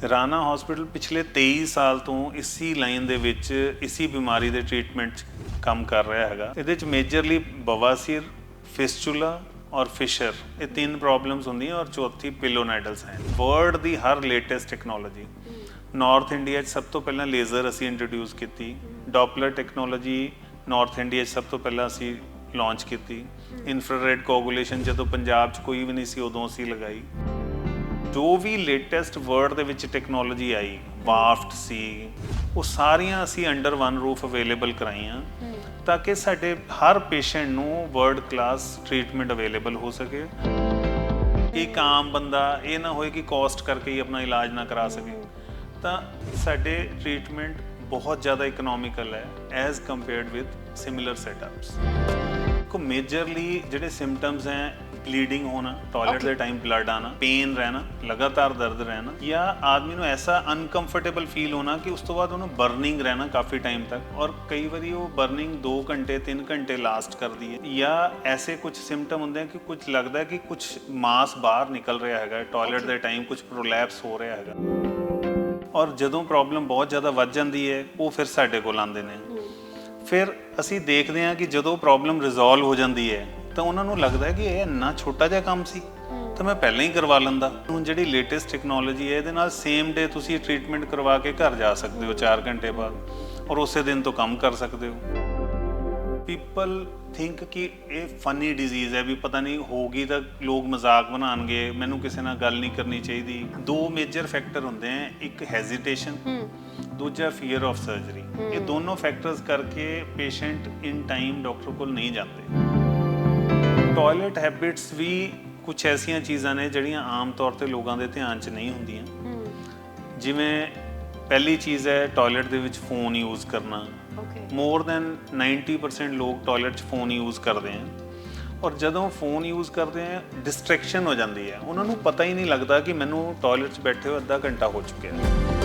Rana hospital ਪਿਛਲੇ 23 ਸਾਲ ਤੋਂ ਇਸੀ ਲਾਈਨ ਦੇ ਵਿੱਚ ਇਸੀ ਬਿਮਾਰੀ ਦੇ ਟ੍ਰੀਟਮੈਂਟ 'ਚ ਕੰਮ ਕਰ ਰਿਹਾ ਹੈਗਾ। ਇਹਦੇ 'ਚ ਮੇਜਰਲੀ ਬਵਾਸੀਰ ਫਿਸਚੂਲਾ ਔਰ ਫਿਸ਼ਰ ਇਹ ਤਿੰਨ ਪ੍ਰੋਬਲਮਸ ਹੁੰਦੀਆਂ ਔਰ ਚੌਥੀ ਪਿਲੋਨਾਈਡਲਸ ਹੈ। ਵਰਲਡ ਦੀ ਹਰ ਲੇਟੈਸਟ ਟੈਕਨੋਲੋਜੀ ਨਾਰਥ ਇੰਡੀਆ 'ਚ ਸਭ ਤੋਂ ਪਹਿਲਾਂ ਲੇਜ਼ਰ ਅਸੀਂ ਇੰਟਰੋਡਿਊਸ ਕੀਤੀ। ਡੋਪਲਰ ਟੈਕਨੋਲੋਜੀ ਨਾਰਥ ਇੰਡੀਆ 'ਚ ਸਭ ਤੋਂ ਪਹਿਲਾਂ ਅਸੀਂ ਲਾਂਚ ਕੀਤੀ। ਇਨਫਰਾਰੈਡ ਕੋਗੂਲੇਸ਼ਨ ਜਦੋਂ ਪੰਜਾਬ 'ਚ ਕੋਈ ਵੀ ਨਹੀਂ ਸੀ ਉਦੋਂ ਅਸੀਂ ਲਗਾਈ। ਜੋ ਵੀ ਲੇਟੈਸਟ ਵਰਡ ਦੇ ਵਿੱਚ ਟੈਕਨੋਲੋਜੀ ਆਈ ਵਾਫਟ ਸੀ ਉਹ ਸਾਰੀਆਂ ਅਸੀਂ ਅੰਡਰ ਵਨ ਰੂਫ ਅਵੇਲੇਬਲ ਕਰਾਈਆਂ ਤਾਂ ਕਿ ਸਾਡੇ ਹਰ ਪੇਸ਼ੈਂਟ ਨੂੰ ਵਰਲਡ ਕਲਾਸ ਟ੍ਰੀਟਮੈਂਟ ਅਵੇਲੇਬਲ ਹੋ ਸਕੇ। ਇੱਕ ਆਮ ਬੰਦਾ ਇਹ ਨਾ ਹੋਏ ਕਿ ਕਾਸਟ ਕਰਕੇ ਹੀ ਆਪਣਾ ਇਲਾਜ ਨਾ ਕਰਾ ਸਕੇ। ਤਾਂ ਸਾਡੇ ਟ੍ਰੀਟਮੈਂਟ ਬਹੁਤ ਜ਼ਿਆਦਾ ਇਕਨੋਮਿਕਲ ਹੈ as compared with similar setups ਕੋ ਮੇਜਰਲੀ ਜਿਹੜੇ ਸਿੰਪਟਮਸ ਹੈ ਬਲੀਡਿੰਗ ਹੋਣਾ ਟਾਇਲਟ ਦੇ ਟਾਈਮ ਬਲੱਡ ਆਣਾ ਪੇਨ ਰਹਿਣਾ ਲਗਾਤਾਰ ਦਰਦ ਰਹਿਣਾ ਜਾਂ ਆਦਮੀ ਨੂੰ ਐਸਾ ਅਨਕੰਫਰਟੇਬਲ ਫੀਲ ਹੋਣਾ ਕਿ ਉਸ ਤੋਂ ਬਾਅਦ ਉਹਨੂੰ ਬਰਨਿੰਗ ਰਹਿਣਾ ਕਾਫੀ ਟਾਈਮ ਤੱਕ ਔਰ ਕਈ ਵਾਰੀ ਉਹ ਬਰਨਿੰਗ 2 ਘੰਟੇ 3 ਘੰਟੇ ਲਾਸਟ ਕਰਦੀ ਹੈ। ਜਾਂ ਐਸੇ ਕੁਝ ਸਿੰਪਟਮ ਹੁੰਦੇ ਆ ਕਿ ਕੁਝ ਲੱਗਦਾ ਹੈ ਕਿ ਕੁਝ ਮਾਸ ਬਾਹਰ ਨਿਕਲ ਰਿਹਾ ਹੈਗਾ ਟਾਇਲਟ ਦੇ ਟਾਈਮ ਕੁਝ ਪ੍ਰੋਲੈਪਸ ਹੋ ਰਿਹਾ ਹੈਗਾ। ਔਰ ਜਦੋਂ ਪ੍ਰੋਬਲਮ ਬਹੁਤ ਜ਼ਿਆਦਾ ਵੱਧ ਜਾਂਦੀ ਹੈ ਉਹ ਫਿਰ ਸਾਡੇ ਕੋਲ ਆਉਂਦੇ ਨੇ। ਫਿਰ ਅਸੀਂ ਦੇਖਦੇ ਹਾਂ ਕਿ ਜਦੋਂ ਪ੍ਰੋਬਲਮ ਰਿਜ਼ੋਲਵ ਹੋ ਜਾਂਦੀ ਹੈ, ਤਾਂ ਉਹਨਾਂ ਨੂੰ ਲੱਗਦਾ ਹੈ ਕਿ ਇਹ ਇੰਨਾ ਛੋਟਾ ਜਿਹਾ ਕੰਮ ਸੀ। ਤਾਂ ਮੈਂ ਪਹਿਲਾਂ ਹੀ ਕਰਵਾ ਲੈਂਦਾ। ਹੁਣ ਜਿਹੜੀ ਲੇਟੈਸਟ ਟੈਕਨੋਲੋਜੀ ਹੈ, ਇਹਦੇ ਨਾਲ ਸੇਮ ਡੇ ਤੁਸੀਂ ਟ੍ਰੀਟਮੈਂਟ ਕਰਵਾ ਕੇ ਘਰ ਜਾ ਸਕਦੇ ਹੋ 4 ਘੰਟੇ ਬਾਅਦ ਔਰ ਉਸੇ ਦਿਨ ਤੋਂ ਕੰਮ ਕਰ ਸਕਦੇ ਹੋ। ਪੀਪਲ ਥਿੰਕ ਕਿ ਇਹ ਫਨੀ ਡਿਜ਼ੀਜ਼ ਹੈ ਵੀ ਪਤਾ ਨਹੀਂ ਹੋਗੀ ਤਾਂ ਲੋਕ ਮਜ਼ਾਕ ਬਣਾਣਗੇ ਮੈਨੂੰ ਕਿਸੇ ਨਾਲ ਗੱਲ ਨਹੀਂ ਕਰਨੀ ਚਾਹੀਦੀ। ਦੋ ਮੇਜਰ ਫੈਕਟਰ ਹੁੰਦੇ ਆ ਇੱਕ ਹੈਜ਼ਿਟੇਸ਼ਨ ਦੂਜਾ ਫੀਅਰ ਆਫ ਸਰਜਰੀ ਇਹ ਦੋਨੋਂ ਫੈਕਟਰਸ ਕਰਕੇ ਪੇਸ਼ੈਂਟ ਇਨ ਟਾਈਮ ਡਾਕਟਰ ਕੋਲ ਨਹੀਂ ਜਾਂਦੇ। ਟਾਇਲਟ ਹੈਬਿਟਸ ਵੀ ਕੁਝ ਐਸੀਆਂ ਚੀਜ਼ਾਂ ਨੇ ਜਿਹੜੀਆਂ ਆਮ ਤੌਰ ਤੇ ਲੋਕਾਂ ਦੇ ਧਿਆਨ 'ਚ ਨਹੀਂ ਹੁੰਦੀਆਂ। ਜਿਵੇਂ ਪਹਿਲੀ ਚੀਜ਼ ਹੈ ਟਾਇਲਟ ਦੇ ਵਿੱਚ ਫੋਨ ਯੂਜ਼ ਕਰਨਾ। ਮੋਰ ਦੈਨ 90% ਲੋਕ ਟਾਇਲਟ 'ਚ ਫੋਨ ਯੂਜ਼ ਕਰਦੇ ਆ। ਔਰ ਜਦੋਂ ਫੋਨ ਯੂਜ਼ ਕਰਦੇ ਆ ਡਿਸਟਰੈਕਸ਼ਨ ਹੋ ਜਾਂਦੀ ਹੈ। ਉਹਨਾਂ ਨੂੰ ਪਤਾ ਹੀ ਨਹੀਂ ਲੱਗਦਾ ਕਿ ਮੈਨੂੰ ਟਾਇਲਟ 'ਚ ਬੈਠੇ ਹੋਏ ਅੱਧਾ ਘੰਟਾ ਹੋ ਚੁੱਕਿਆ ਹੈ।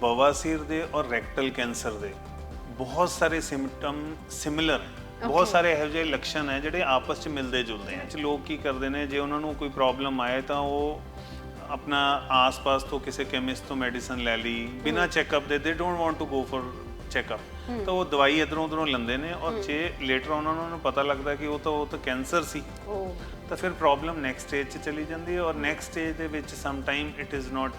ਬਵਾਸੀਰ ਦੇ ਔਰ ਰੈਕਟਲ ਕੈਂਸਰ ਦੇ। ਬਹੁਤ ਸਾਰੇ ਸਿੰਪਟਮ ਸਿਮਿਲਰ ਬਹੁਤ ਸਾਰੇ ਇਹੋ ਜਿਹੇ ਲੱਛਣ ਹੈ ਜਿਹੜੇ ਆਪਸ 'ਚ ਮਿਲਦੇ ਜੁਲਦੇ ਆ ਚ ਲੋਕ ਕੀ ਕਰਦੇ ਨੇ ਜੇ ਉਹਨਾਂ ਨੂੰ ਕੋਈ ਪ੍ਰੋਬਲਮ ਆਏ ਤਾਂ ਉਹ ਆਪਣਾ ਆਸ-ਪਾਸ ਤੋਂ ਕਿਸੇ ਕੈਮਿਸਟ ਤੋਂ ਮੈਡੀਸਨ ਲੈ ਲਈ ਬਿਨਾ ਚੈੱਕਅਪ ਦੇ ਦੇ don't want to go for checkup. ਤਾਂ ਉਹ ਦਵਾਈ ਇਧਰੋਂ ਉਧਰੋਂ ਲੈਂਦੇ ਨੇ ਔਰ ਜੇ ਲੇਟਰ ਉਹਨਾਂ ਨੂੰ ਪਤਾ ਲੱਗਦਾ ਕਿ ਉਹ ਤਾਂ ਉਹ ਤਾਂ ਕੈਂਸਰ ਸੀ। ਤਾਂ ਫਿਰ ਪ੍ਰੋਬਲਮ ਨੈਕਸਟ ਸਟੇਜ 'ਚ ਚਲੀ ਜਾਂਦੀ ਹੈ ਔਰ ਨੈਕਸਟ ਸਟੇਜ ਦੇ ਵਿੱਚ some time it is not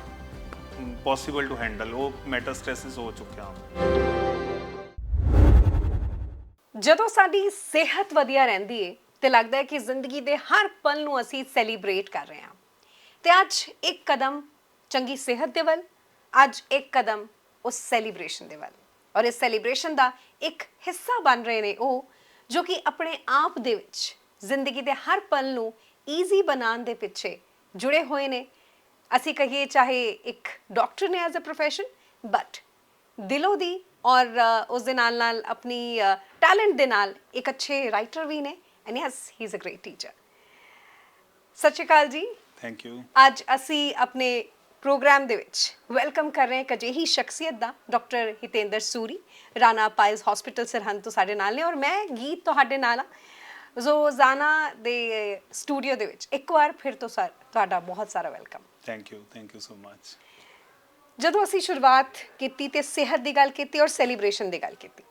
possible to handle ਉਹ ਮੈਟਾਸਟੈਸਿਸ ਹੋ ਚੁੱਕਿਆ। ਜਦੋਂ ਸਾਡੀ ਸਿਹਤ ਵਧੀਆ ਰਹਿੰਦੀ ਏ, ਤੇ ਲੱਗਦਾ ਹੈ ਕਿ ਜ਼ਿੰਦਗੀ ਦੇ ਹਰ ਪਲ ਨੂੰ ਅਸੀਂ ਸੈਲੀਬ੍ਰੇਟ ਕਰ ਰਹੇ ਹਾਂ। ਤੇ ਅੱਜ ਇੱਕ ਕਦਮ ਚੰਗੀ ਸਿਹਤ ਦੇ ਵੱਲ, ਅੱਜ ਇੱਕ ਕਦਮ ਉਸ ਸੈਲੀਬ੍ਰੇਸ਼ਨ ਦੇ ਵੱਲ। ਔਰ ਇਸ ਸੈਲੀਬ੍ਰੇਸ਼ਨ ਦਾ ਇੱਕ ਹਿੱਸਾ ਬਣ ਰਹੇ ਨੇ ਉਹ, ਜੋ ਕਿ ਆਪਣੇ ਆਪ ਦੇ ਵਿੱਚ ਜ਼ਿੰਦਗੀ ਦੇ ਹਰ ਪਲ ਨੂੰ ਈਜ਼ੀ ਬਣਾਉਣ ਦੇ ਪਿੱਛੇ ਜੁੜੇ ਹੋਏ ਨੇ। ਅਸੀਂ ਕਹੀਏ ਚਾਹੇ ਇੱਕ ਡਾਕਟਰ ਨੇ ਐਜ਼ ਅ ਪ੍ਰੋਫੈਸ਼ਨ ਬਟ ਦਿਲੋਂ ਦੀ ਔਰ ਉਸ ਦੇ ਨਾਲ ਨਾਲ ਆਪਣੀ ਟੈਲੈਂਟ ਦੇ ਨਾਲ ਇੱਕ ਅੱਛੇ ਰਾਈਟਰ ਵੀ ਨੇ and yes he is a great teacher ਸਤਿ ਸ਼੍ਰੀ ਅਕਾਲ ਜੀ। ਥੈਂਕ ਯੂ ਅੱਜ ਅਸੀਂ ਆਪਣੇ ਪ੍ਰੋਗਰਾਮ ਦੇ ਵਿੱਚ ਵੈਲਕਮ ਕਰ ਰਹੇ ਹਾਂ ਇੱਕ ਅਜਿਹੀ ਸ਼ਖਸੀਅਤ ਦਾ doctor Hitender Suri Rana piles hospital Sirhind ਤੋਂ ਸਾਡੇ ਨਾਲ ਨੇ ਔਰ ਮੈਂ ਗੀਤ ਤੁਹਾਡੇ ਨਾਲ ਆ ਰੋਜ਼ਾਨਾ ਦੇ ਸਟੂਡੀਓ ਦੇ ਵਿੱਚ ਇੱਕ ਵਾਰ ਫਿਰ ਤੋਂ ਤੁਹਾਡਾ ਬਹੁਤ ਸਾਰਾ welcome thank you thank you so much ਜਦੋਂ ਅਸੀਂ ਸ਼ੁਰੂਆਤ ਕੀਤੀ ਤੇ ਸਿਹਤ ਦੀ ਗੱਲ ਕੀਤੀ ਔਰ ਸੈਲੀਬ੍ਰੇਸ਼ਨ ਦੀ ਗੱਲ ਕੀਤੀ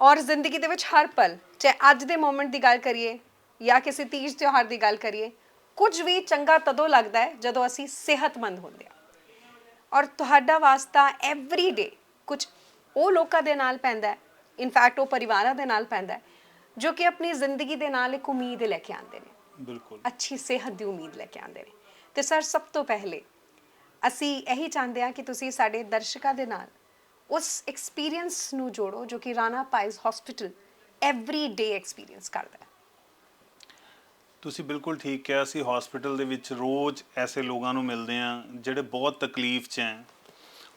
ਔਰ ਜ਼ਿੰਦਗੀ ਦੇ ਵਿੱਚ ਹਰ ਪਲ ਚਾਹੇ ਅੱਜ ਦੇ ਮੂਮੈਂਟ ਦੀ ਗੱਲ ਕਰੀਏ ਜਾਂ ਕਿਸੇ ਤੀਜ ਤਿਉਹਾਰ ਦੀ ਗੱਲ ਕਰੀਏ ਕੁਝ ਵੀ ਚੰਗਾ ਤਦੋਂ ਲੱਗਦਾ ਹੈ ਜਦੋਂ ਅਸੀਂ ਸਿਹਤਮੰਦ ਹੁੰਦੇ ਹਾਂ। ਔਰ ਤੁਹਾਡਾ ਵਾਸਤਾ ਐਵਰੀ ਡੇ ਕੁਝ ਉਹ ਲੋਕਾਂ ਦੇ ਨਾਲ ਪੈਂਦਾ ਹੈ ਇਨਫੈਕਟ ਉਹ ਪਰਿਵਾਰਾਂ ਦੇ ਨਾਲ ਪੈਂਦਾ ਹੈ ਜੋ ਕਿ ਆਪਣੀ ਜ਼ਿੰਦਗੀ ਦੇ ਨਾਲ ਇੱਕ ਉਮੀਦ ਲੈ ਕੇ ਆਉਂਦੇ ਨੇ। ਬਿਲਕੁਲ। ਅੱਛੀ ਸਿਹਤ ਦੀ ਉਮੀਦ ਲੈ ਕੇ ਆਉਂਦੇ ਨੇ। ਤੇ ਸਰ ਸਭ ਤੋਂ ਪਹਿਲੇ ਅਸੀਂ ਇਹੀ ਚਾਹੁੰਦੇ ਹਾਂ ਕਿ ਤੁਸੀਂ ਸਾਡੇ ਦਰਸ਼ਕਾਂ ਦੇ ਨਾਲ ਉਸ ਐਕਸਪੀਰੀਅੰਸ ਨੂੰ ਜੋੜੋ ਜੋ ਕਿ Rana piles hospital every day experience ਕਰਦਾ ਹੈ। ਤੁਸੀਂ ਬਿਲਕੁਲ ਠੀਕ ਕਿਹਾ ਅਸੀਂ ਹਸਪੀਟਲ ਦੇ ਵਿੱਚ ਰੋਜ਼ ਐਸੇ ਲੋਕਾਂ ਨੂੰ ਮਿਲਦੇ ਹਾਂ ਜਿਹੜੇ ਬਹੁਤ ਤਕਲੀਫ 'ਚ ਹੈ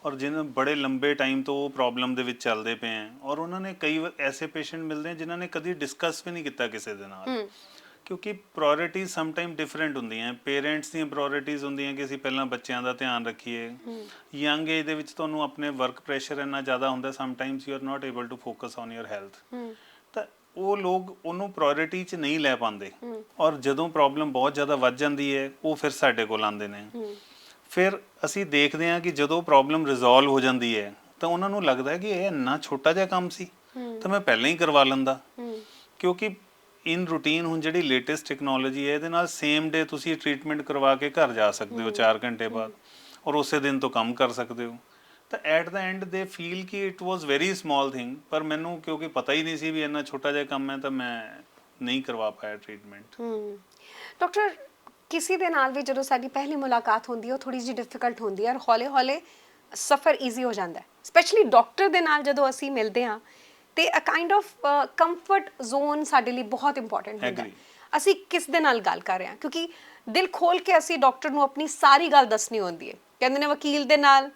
ਔਰ ਜਿਨ੍ਹਾਂ ਬੜੇ ਲੰਬੇ ਟਾਈਮ ਤੋਂ ਉਹ ਪ੍ਰੋਬਲਮ ਦੇ ਵਿੱਚ ਚੱਲਦੇ ਪਏ ਹੈ ਔਰ ਉਹਨਾਂ ਨੇ ਕਈ ਐਸੇ ਪੇਸ਼ੈਂਟ ਮਿਲਦੇ ਹੈ ਜਿਨ੍ਹਾਂ ਨੇ ਕਦੀ ਡਿਸਕਸ ਵੀ ਨਹੀਂ ਕੀਤਾ ਕਿਸੇ ਦੇ ਨਾਲ। ਕਿਉਂਕਿ ਪ੍ਰਾਇੋਰਟੀਜ਼ ਸਮ ਟਾਈਮ ਡਿਫਰੈਂਟ ਹੁੰਦੀਆਂ ਪੇਰੈਂਟਸ ਦੀਆਂ ਪ੍ਰਾਇੋਰਟੀਜ਼ ਹੁੰਦੀਆਂ ਕਿ ਅਸੀਂ ਪਹਿਲਾਂ ਬੱਚਿਆਂ ਦਾ ਧਿਆਨ ਰੱਖੀਏ। ਯੰਗ ਏਜ ਦੇ ਵਿੱਚ ਤੁਹਾਨੂੰ ਆਪਣੇ ਵਰਕ ਪ੍ਰੈਸ਼ਰ ਇੰਨਾ ਜ਼ਿਆਦਾ ਹੁੰਦਾ sometimes you are not able to focus on your health ਤਾਂ ਉਹ ਲੋਕ ਉਹਨੂੰ ਪ੍ਰਾਇੋਰਟੀ 'ਚ ਨਹੀਂ ਲੈ ਪਾਉਂਦੇ। ਔਰ ਜਦੋਂ ਪ੍ਰੋਬਲਮ ਬਹੁਤ ਜ਼ਿਆਦਾ ਵੱਧ ਜਾਂਦੀ ਹੈ ਉਹ ਫਿਰ ਸਾਡੇ ਕੋਲ ਆਉਂਦੇ ਨੇ। ਫਿਰ ਅਸੀਂ ਦੇਖਦੇ ਹਾਂ ਕਿ ਜਦੋਂ ਪ੍ਰੋਬਲਮ ਰਿਜ਼ੋਲਵ ਹੋ ਜਾਂਦੀ ਹੈ ਤਾਂ ਉਹਨਾਂ ਨੂੰ ਲੱਗਦਾ ਹੈ ਕਿ ਇਹ ਇੰਨਾ ਛੋਟਾ ਜਿਹਾ ਕੰਮ ਸੀ। ਤਾਂ ਮੈਂ ਪਹਿਲਾਂ ਹੀ ਕਰਵਾ ਲੈਂਦਾ। ਕਿਉਂਕਿ ਇਨ ਰੂਟੀਨ ਹੁਣ ਜਿਹੜੀ ਲੇਟੈਸਟ ਟੈਕਨੋਲੋਜੀ ਹੈ ਇਹਦੇ ਨਾਲ ਸੇਮ ਡੇ ਤੁਸੀਂ ਟ੍ਰੀਟਮੈਂਟ ਕਰਵਾ ਕੇ ਘਰ ਜਾ ਸਕਦੇ ਹੋ 4 ਘੰਟੇ ਬਾਅਦ ਔਰ ਉਸੇ ਦਿਨ ਤੋਂ ਕੰਮ ਕਰ ਸਕਦੇ ਹੋ। ਤਾਂ ਐਟ ਦਾ ਐਂਡ ਦੇ ਫੀਲ ਕਿ it was very small thing ਪਰ ਮੈਨੂੰ ਕਿਉਂਕਿ ਪਤਾ ਹੀ ਨਹੀਂ ਸੀ ਵੀ ਇੰਨਾ ਛੋਟਾ ਜਿਹਾ ਕੰਮ ਹੈ ਤਾਂ ਮੈਂ ਨਹੀਂ ਕਰਵਾ ਪਾਇਆ ਟ੍ਰੀਟਮੈਂਟ ਹਮ। ਡਾਕਟਰ ਕਿਸੇ ਦੇ ਨਾਲ ਵੀ ਜਦੋਂ ਸਾਡੀ ਪਹਿਲੀ ਮੁਲਾਕਾਤ ਹੁੰਦੀ ਹੈ ਉਹ ਥੋੜੀ ਜਿਹੀ ਡਿਫਿਕਲਟ ਹੁੰਦੀ ਹੈ ਔਰ ਹੌਲੇ-ਹੌਲੇ ਸਫ਼ਰ ਈਜ਼ੀ ਹੋ ਜਾਂਦਾ ਹੈ। ਸਪੈਸ਼ਲੀ ਡਾਕਟਰ ਦੇ ਨਾਲ ਜਦੋਂ ਅਸੀਂ ਮਿਲਦੇ ਹਾਂ ਤੇ a kind of comfort zone ਸਾਡੇ ਲਈ ਬਹੁਤ ਇੰਪੋਰਟੈਂਟ ਹੁੰਦਾ ਹੈ. ਅਸੀਂ ਕਿਸ ਦੇ ਨਾਲ ਗੱਲ ਕਰ ਰਹੇ ਹਾਂ? ਕਿਉਂਕਿ ਦਿਲ ਖੋਲ ਕੇ ਅਸੀਂ ਡਾਕਟਰ ਨੂੰ ਆਪਣੀ ਸਾਰੀ ਗੱਲ ਦੱਸਣੀ ਹੁੰਦੀ ਹੈ। ਕਹਿੰਦੇ ਨੇ ਵਕੀਲ ਦੇ ਨਾਲ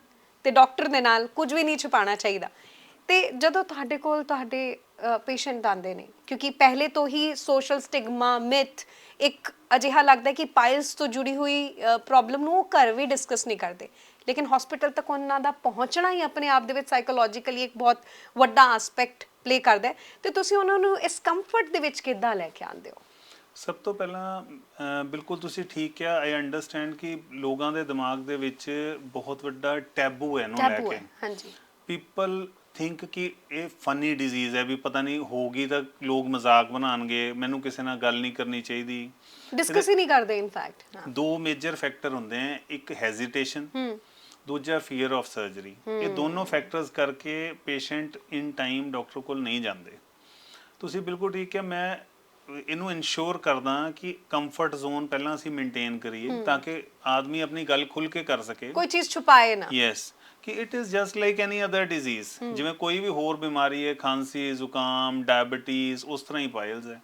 ਤੇ ਡਾਕਟਰ ਦੇ ਨਾਲ ਕੁਝ ਵੀ ਨਹੀਂ ਛੁਪਾਉਣਾ ਚਾਹੀਦਾ। ਤੇ ਜਦੋਂ ਤੁਹਾਡੇ ਕੋਲ ਤੁਹਾਡੇ ਪੇਸ਼ੈਂਟ ਆਉਂਦੇ ਨੇ ਕਿਉਂਕਿ ਪਹਿਲੇ ਤੋਂ ਹੀ ਸੋਸ਼ਲ ਸਟਿਗਮਾ ਮਿਥ ਇੱਕ ਅਜਿਹਾ ਲੱਗਦਾ ਕਿ ਪਾਇਲਸ ਤੋਂ ਜੁੜੀ ਹੋਈ ਪ੍ਰੋਬਲਮ ਨੂੰ ਉਹ ਘਰ ਵੀ ਡਿਸਕਸ ਨਹੀਂ ਕਰਦੇ। ਲੇਕਿਨ ਹਸਪੀਟਲ ਤੱਕ ਉਹਨਾਂ ਦਾ ਪਹੁੰਚਣਾ ਹੀ ਆਪਣੇ ਆਪ ਦੇ ਵਿੱਚ ਸਾਈਕੋਲੋਜੀਕਲੀ ਇੱਕ ਬਹੁਤ ਵੱਡਾ ਐਸਪੈਕਟ ਪਲੇ ਕਰਦਾ ਹੈ ਤੇ ਤੁਸੀਂ ਉਹਨਾਂ ਨੂੰ ਇਸ ਕੰਫਰਟ ਦੇ ਵਿੱਚ ਕਿੱਦਾਂ ਲੈ ਕੇ ਆਉਂਦੇ ਹੋ? ਸਭ ਤੋਂ ਪਹਿਲਾਂ ਬਿਲਕੁਲ ਤੁਸੀਂ ਠੀਕ ਕਿਹਾ ਆਈ ਅੰਡਰਸਟੈਂਡ ਕਿ ਲੋਕਾਂ ਦੇ ਦਿਮਾਗ ਦੇ ਵਿੱਚ ਬਹੁਤ ਵੱਡਾ ਟੈਬੂ ਹੈ ਇਹਨੂੰ ਲੈ ਕੇ ਹੈ ਹਾਂਜੀ। ਪੀਪਲ ਥਿੰਕ ਕਿ ਇਹ ਫਨੀ ਡਿਜ਼ੀਜ਼ ਹੈ ਵੀ ਪਤਾ ਨਹੀਂ ਹੋਗੀ ਤਾਂ ਲੋਕ ਮਜ਼ਾਕ ਬਣਾਉਣਗੇ ਮੈਨੂੰ ਕਿਸੇ ਨਾਲ ਗੱਲ ਨਹੀਂ ਕਰਨੀ ਚਾਹੀਦੀ। ਡਿਸਕਸ ਹੀ ਨਹੀਂ ਕਰਦੇ ਇਨਫੈਕਟ ਹਾਂ ਦੋ ਮੇਜਰ ਫੈਕਟਰ ਹੁੰਦੇ ਆ ਇੱਕ ਹੈਜ਼ਿਟੇਸ਼ਨ ਦੂਜਾ ਫੀਅਰ ਆਫ ਸਰਜਰੀ ਇਹ ਦੋਨੋਂ ਫੈਕਟਰਸ ਕਰਕੇ ਪੇਸ਼ੈਂਟ ਇਨ ਟਾਈਮ ਡਾਕਟਰ ਕੋਲ ਨਹੀਂ ਜਾਂਦੇ। ਤੁਸੀਂ ਬਿਲਕੁਲ ਠੀਕ ਹੈ ਮੈਂ ਇਹਨੂੰ ਇਨਸ਼ੋਰ ਕਰਦਾ ਕਿ ਕੰਫਰਟ ਜ਼ੋਨ ਪਹਿਲਾਂ ਅਸੀਂ ਮੇਨਟੇਨ ਕਰੀਏ ਤਾਂ ਕਿ ਆਦਮੀ ਆਪਣੀ ਗੱਲ ਖੁੱਲ ਕੇ ਕਰ ਸਕੇ। ਕੋਈ ਚੀਜ਼ ਛੁਪਾਏ ਨਾ। ਯੈਸ ਕਿ it is just like any other disease ਜਿਵੇਂ ਕੋਈ ਵੀ ਹੋਰ ਬਿਮਾਰੀ ਹੈ ਖਾਂਸੀ ਜ਼ੁਕਾਮ ਡਾਇਬੀਟੀਜ਼ ਉਸ ਤਰ੍ਹਾਂ ਹੀ ਪਾਇਲਸ ਹੈ।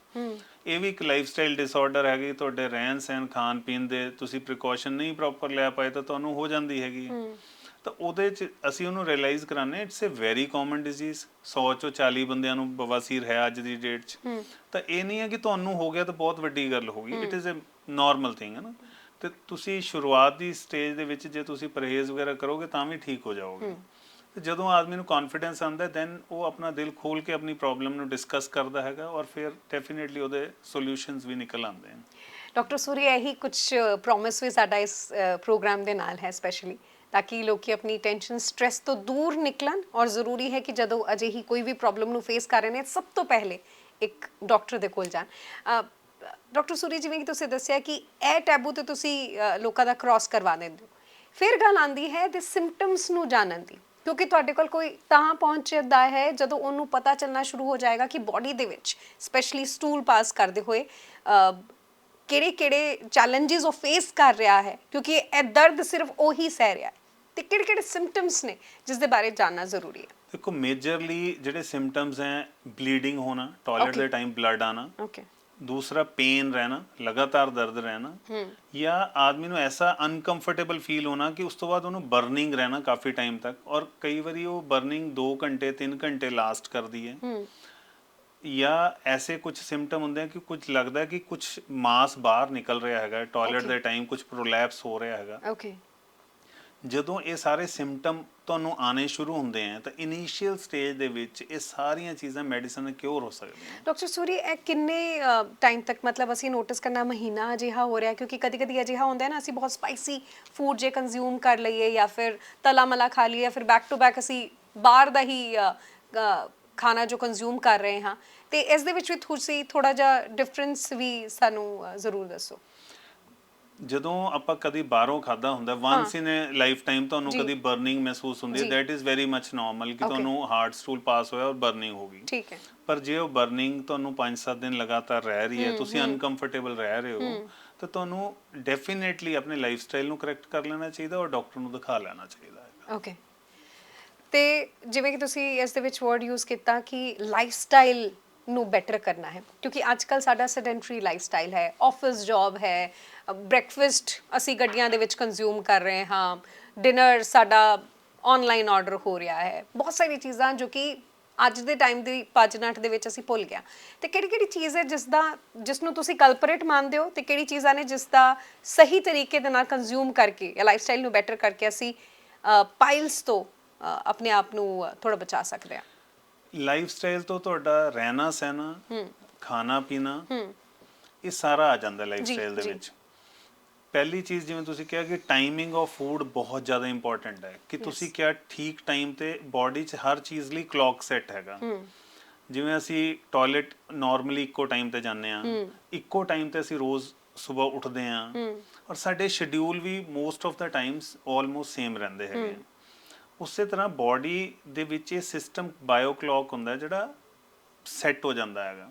ਇਹ ਵੀ ਇੱਕ ਲਾਈਫਸਟਾਈਲ ਡਿਸਆਰਡਰ ਹੈਗੀ ਤੁਹਾਡੇ ਰਹਿਣ ਸਹਿਣ ਖਾਣ ਪੀਣ ਦੇ ਤੁਸੀਂ ਪ੍ਰੀਕਾਸ਼ਨ ਨਹੀਂ ਪ੍ਰੋਪਰ ਲੈ ਪਾਏ ਤਾਂ ਤੁਹਾਨੂੰ ਹੋ ਜਾਂਦੀ ਹੈਗੀ। ਤਾਂ ਉਹਦੇ ਚ ਅਸੀਂ ਉਹਨੂੰ realise ਕਰਾਨੇ it's a very common disease 100 ਚੋਂ 40 ਬੰਦਿਆਂ ਨੂੰ ਬਵਾਸੀਰ ਹੈ ਅੱਜ ਦੀ ਡੇਟ 'ਚ। ਤਾਂ ਇਹ ਨਹੀਂ ਹੈ ਕਿ ਤੁਹਾਨੂੰ ਹੋ ਗਿਆ ਤਾਂ ਬਹੁਤ ਵੱਡੀ ਗੱਲ ਹੋ ਗਈ। It is a normal thing ਹੈ ਨਾ? ਤੇ ਤੁਸੀਂ ਸ਼ੁਰੂਆਤ ਦੀ ਸਟੇਜ ਦੇ ਵਿੱਚ ਜੇ ਤੁਸੀਂ ਪਰਹੇਜ਼ ਵਗੈਰਾ ਕਰੋਗੇ ਤਾਂ ਵੀ ਠੀਕ ਹੋ ਜਾਓਗੇ। ਤੇ ਜਦੋਂ ਆਦਮੀ ਨੂੰ ਕੌਨਫੀਡੈਂਸ ਆਉਂਦਾ ਦੈਨ ਉਹ ਆਪਣਾ ਦਿਲ ਖੋਲ ਕੇ ਆਪਣੀ ਪ੍ਰੋਬਲਮ ਨੂੰ ਡਿਸਕਸ ਕਰਦਾ ਹੈਗਾ ਔਰ ਫਿਰ ਡੈਫੀਨਿਟਲੀ ਉਹਦੇ ਸੋਲੂਸ਼ਨਸ ਵੀ ਨਿਕਲ ਆਉਂਦੇ ਹਨ। ਡਾਕਟਰ ਸੂਰੀ ਇਹੀ ਕੁਝ ਪ੍ਰੋਮਿਸ ਵੀ ਸਾਡਾ ਇਸ ਪ੍ਰੋਗਰਾਮ ਦੇ ਨਾਲ ਹੈ ਸਪੈਸ਼ਲੀ ਤਾਂ ਕਿ ਲੋਕੀ ਆਪਣੀ ਟੈਨਸ਼ਨ ਸਟ्रेस ਤੋਂ ਦੂਰ ਨਿਕਲਣ ਔਰ ਜ਼ਰੂਰੀ ਹੈ ਕਿ ਜਦੋਂ ਅਜਿਹੀ ਕੋਈ ਵੀ ਪ੍ਰੋਬਲਮ ਨੂੰ ਫੇਸ ਕਰ ਰਹੇ ਨੇ ਸਭ ਤੋਂ ਪਹਿਲੇ ਇੱਕ ਡਾਕਟਰ ਦੇ ਕੋਲ ਜਾਣ। ਡਾਕਟਰ ਸੂਰੀ ਜਿਵੇਂ ਕਿ ਤੁਸੀਂ ਦੱਸਿਆ ਕਿ ਇਹ ਟੈਬੂ ਤੇ ਤੁਸੀਂ ਲੋਕਾਂ ਦਾ ਕ੍ਰਾਸ ਕਰਵਾ ਦਿੰਦੇ ਹੋ। ਫਿਰ ਗੱਲ ਆਂਦੀ ਹੈ ਦੇ ਸਿੰਪਟਮਸ ਨੂੰ ਜਾਣਨ ਦੀ ਕਿਉਂਕਿ ਤੁਹਾਡੇ ਕੋਲ ਕੋਈ ਤਾਂ ਪਹੁੰਚਦਾ ਹੈ ਜਦੋਂ ਉਹਨੂੰ ਪਤਾ ਚੱਲਣਾ ਸ਼ੁਰੂ ਹੋ ਜਾਏਗਾ ਕਿ ਬਾਡੀ ਦੇ ਵਿੱਚ ਸਪੈਸ਼ਲੀ ਸਟੂਲ ਪਾਸ ਕਰਦੇ ਹੋਏ ਕਿਹੜੇ ਕਿਹੜੇ ਚੈਲੰਜਸ ਉਹ ਫੇਸ ਕਰ ਰਿਹਾ ਹੈ ਕਿਉਂਕਿ ਇਹ ਦਰਦ ਸਿਰਫ ਉਹੀ ਸਹਿ ਰਿਹਾ ਹੈ। ਤੇ ਕਿਹੜੇ ਕਿਹੜੇ ਸਿੰਪਟਮਸ ਨੇ ਜਿਸ ਦੇ ਬਾਰੇ ਜਾਨਣਾ ਜ਼ਰੂਰੀ ਹੈ? ਦੇਖੋ ਮੇਜਰਲੀ ਜਿਹੜੇ ਸਿੰਪਟਮਸ ਹੈ ਬਲੀਡਿੰਗ ਹੋਣਾ ਟਾਇਲਟ. ਦੇ ਟਾਈਮ ਬਲੱਡ ਆਣਾ ਓਕੇ ਦੂਸਰਾ ਪੇਨ ਰਹਿਣਾ ਲਗਾਤਾਰ ਦਰਦ ਰਹਿਣਾ ਜਾਂ ਆਦਮੀ ਨੂੰ ਐਸਾ ਅਨਕੰਫਰਟੇਬਲ ਫੀਲ ਹੋਣਾ ਕਿ ਉਸ ਤੋਂ ਬਾਅਦ ਉਹਨੂੰ ਬਰਨਿੰਗ ਰਹਿਣਾ ਕਾਫੀ ਟਾਈਮ ਤੱਕ ਔਰ ਕਈ ਵਾਰੀ ਉਹ ਬਰਨਿੰਗ 2 ਘੰਟੇ 3 ਘੰਟੇ ਲਾਸਟ ਕਰਦੀ ਹੈ ਜਾਂ ਐਸੇ ਕੁਝ ਸਿੰਪਟਮ ਹੁੰਦੇ ਆ ਕਿ ਕੁਝ ਲੱਗਦਾ ਕਿ ਕੁਝ ਮਾਸ ਬਾਹਰ ਨਿਕਲ ਰਿਹਾ ਹੈਗਾ ਟਾਇਲਟ. ਦੇ ਟਾਈਮ ਕੁਝ ਪ੍ਰੋਲੈਪਸ ਹੋ ਰਿਹਾ ਹੈਗਾ ਓਕੇ ਜਦੋਂ ਇਹ ਸਾਰੇ ਸਿੰਪਟਮ ਤੁਹਾਨੂੰ ਆਣੇ ਸ਼ੁਰੂ ਹੁੰਦੇ ਆ, ਤਾਂ ਇਨੀਸ਼ੀਅਲ ਸਟੇਜ ਦੇ ਵਿੱਚ ਇਹ ਸਾਰੀਆਂ ਚੀਜ਼ਾਂ ਮੈਡੀਸਨ ਨਾਲ ਕਿਉਰ ਹੋ ਸਕਦੀਆਂ? ਡਾਕਟਰ ਸੂਰੀ, ਇਹ ਕਿੰਨੇ ਟਾਈਮ ਤੱਕ ਮਤਲਬ ਅਸੀਂ ਨੋਟਿਸ ਕਰਨਾ ਮਹੀਨਾ ਅਜਿਹਾ ਹੋ ਰਿਹਾ? ਕਿਉਂਕਿ ਕਦੀ ਕਦੀ ਅਜਿਹਾ ਹੁੰਦਾ ਹੈ ਨਾ, ਅਸੀਂ ਬਹੁਤ ਸਪਾਈਸੀ ਫੂਡ ਜੇ ਕੰਜ਼ਿਊਮ ਕਰ ਲਈਏ ਜਾਂ ਫਿਰ ਤਲਾ ਮਲਾ ਖਾ ਲਈਏ, ਫਿਰ ਬੈਕ ਟੂ ਬੈਕ ਅਸੀਂ ਬਾਹਰ ਦਾ ਹੀ ਖਾਣਾ ਜੋ ਕੰਜ਼ਿਊਮ ਕਰ ਰਹੇ ਹਾਂ। ਤੇ ਇਸ ਦੇ ਵਿੱਚ ਵੀ ਤੁਸੀਂ ਥੋੜਾ ਜਿਹਾ ਡਿਫਰੈਂਸ ਵੀ ਸਾਨੂੰ ਜ਼ਰੂਰ ਦੱਸੋ। ਜਦੋਂ ਆਪਾਂ ਕਦੀ ਬਾਹਰੋਂ ਖਾਦਾ ਹੁੰਦਾ once in a lifetime ਤੁਹਾਨੂੰ। ਕਦੀ ਬਰਨਿੰਗ ਮਹਿਸੂਸ ਹੁੰਦੀ ਹੈ। That is very much normal ਕਿ. ਤੁਹਾਨੂੰ ਹਾਰਟ ਸਟੂਲ ਪਾਸ ਹੋਇਆ ਔਰ ਬਰਨਿੰਗ ਹੋ ਗਈ। ਠੀਕ ਹੈ। ਪਰ ਜੇ ਉਹ ਬਰਨਿੰਗ ਤੁਹਾਨੂੰ 5-7 ਦਿਨ ਲਗਾਤਾਰ ਰਹਿ ਰਹੀ ਹੈ ਤੁਸੀਂ ਅਨਕੰਫਰਟੇਬਲ ਰਹਿ ਰਹੇ ਹੋ ਤਾਂ ਤੁਹਾਨੂੰ ਡੈਫੀਨੇਟਲੀ ਆਪਣੇ ਲਾਈਫ ਸਟਾਈਲ ਨੂੰ ਕਰੈਕਟ ਕਰ ਲੈਣਾ ਚਾਹੀਦਾ ਔਰ ਡਾਕਟਰ ਨੂੰ ਦਿਖਾ ਲੈਣਾ ਚਾਹੀਦਾ ਹੈ ਓਕੇ ਤੇ ਜਿਵੇਂ ਕਿ ਤੁਸੀਂ ਇਸ ਦੇ ਵਿੱਚ ਵਰਡ ਯੂਜ਼ ਕੀਤਾ ਕਿ ਲਾਈਫਸਟਾਈਲ ਨੂੰ ਬੈਟਰ ਕਰਨਾ ਹੈ ਕਿਉਂਕਿ ਅੱਜ ਕੱਲ ਸਾਡਾ ਸੈਡੈਂਟਰੀ ਲਾਈਫਸਟਾਈਲ ਹੈ ਆਫਿਸ ਜੌਬ ਹੈ ਬ੍ਰੈਕਫਾਸਟ ਅਸੀਂ ਗੱਡੀਆਂ ਦੇ ਵਿੱਚ ਕੰਜ਼ਿਊਮ ਕਰ ਰਹੇ ਹਾਂ। ਡਿਨਰ ਸਾਡਾ ਆਨਲਾਈਨ ਆਰਡਰ ਹੋ ਰਿਹਾ ਹੈ। ਬਹੁਤ ਸਾਰੀ ਚੀਜ਼ਾਂ ਜੋ ਕਿ ਅੱਜ ਦੇ ਟਾਈਮ ਦੀ ਪਜਨਟ ਦੇ ਵਿੱਚ ਅਸੀਂ ਭੁੱਲ ਗਿਆ। ਤੇ ਕਿਹੜੀ ਕਿਹੜੀ ਚੀਜ਼ ਹੈ ਜਿਸ ਦਾ ਜਿਸ ਨੂੰ ਤੁਸੀਂ ਕਲਪਰੇਟ ਮੰਨਦੇ ਹੋ ਤੇ ਕਿਹੜੀ ਚੀਜ਼ਾਂ ਨੇ ਜਿਸ ਦਾ ਸਹੀ ਤਰੀਕੇ ਦੇ ਨਾਲ ਕੰਜ਼ਿਊਮ ਕਰਕੇ ਜਾਂ ਲਾਈਫਸਟਾਈਲ ਨੂੰ ਬੈਟਰ ਕਰਕੇ ਅਸੀਂ ਪਾਈਲਸ ਤੋਂ ਆਪਣੇ ਆਪ ਨੂੰ ਥੋੜਾ ਬਚਾ ਸਕਦੇ ਹਾਂ। ਲਾਈਫ ਸਟਾਈਲ ਤੋਂ ਤੁਹਾਡਾ ਰਹਿਣਾ ਸਹਿਣਾ ਖਾਣਾ ਪੀਣਾ ਇਹ ਸਾਰਾ ਆ ਜਾਂਦਾ ਲਾਈਫ ਸਟਾਈਲ ਦੇ। ਵਿੱਚ। ਪਹਿਲੀ ਚੀਜ਼ ਜਿਵੇਂ ਤੁਸੀਂ ਕਿਹਾ ਕਿ ਟਾਈਮਿੰਗ ਆਫ ਫੂਡ ਬਹੁਤ ਜ਼ਿਆਦਾ ਇੰਪੋਰਟੈਂਟ ਹੈ ਕਿ ਤੁਸੀਂ ਕਿਹਾ ਠੀਕ ਟਾਈਮ ਤੇ ਬਾਡੀ 'ਚ ਹਰ ਚੀਜ਼ ਲਈ ਕਲੌਕ ਸੈੱਟ ਹੈਗਾ। ਜਿਵੇਂ ਅਸੀਂ ਟਾਇਲਟ ਨਾਰਮਲੀ ਇੱਕੋ ਟਾਈਮ ਤੇ ਜਾਂਦੇ ਆ ਇੱਕੋ ਟਾਈਮ ਤੇ ਅਸੀਂ ਰੋਜ਼ ਸਵੇਰ ਉੱਠਦੇ ਆ ਔਰ ਸਾਡੇ schedule we most of the times almost same ਰਹਿੰਦੇ ਹੈਗੇ। ਉਸੇ ਤਰ੍ਹਾਂ ਬਾਡੀ ਦੇ ਵਿੱਚ ਇਹ ਸਿਸਟਮ ਬਾਇਓ ਕਲੌਕ ਹੁੰਦਾ ਜਿਹੜਾ ਸੈੱਟ ਹੋ ਜਾਂਦਾ ਹੈਗਾ।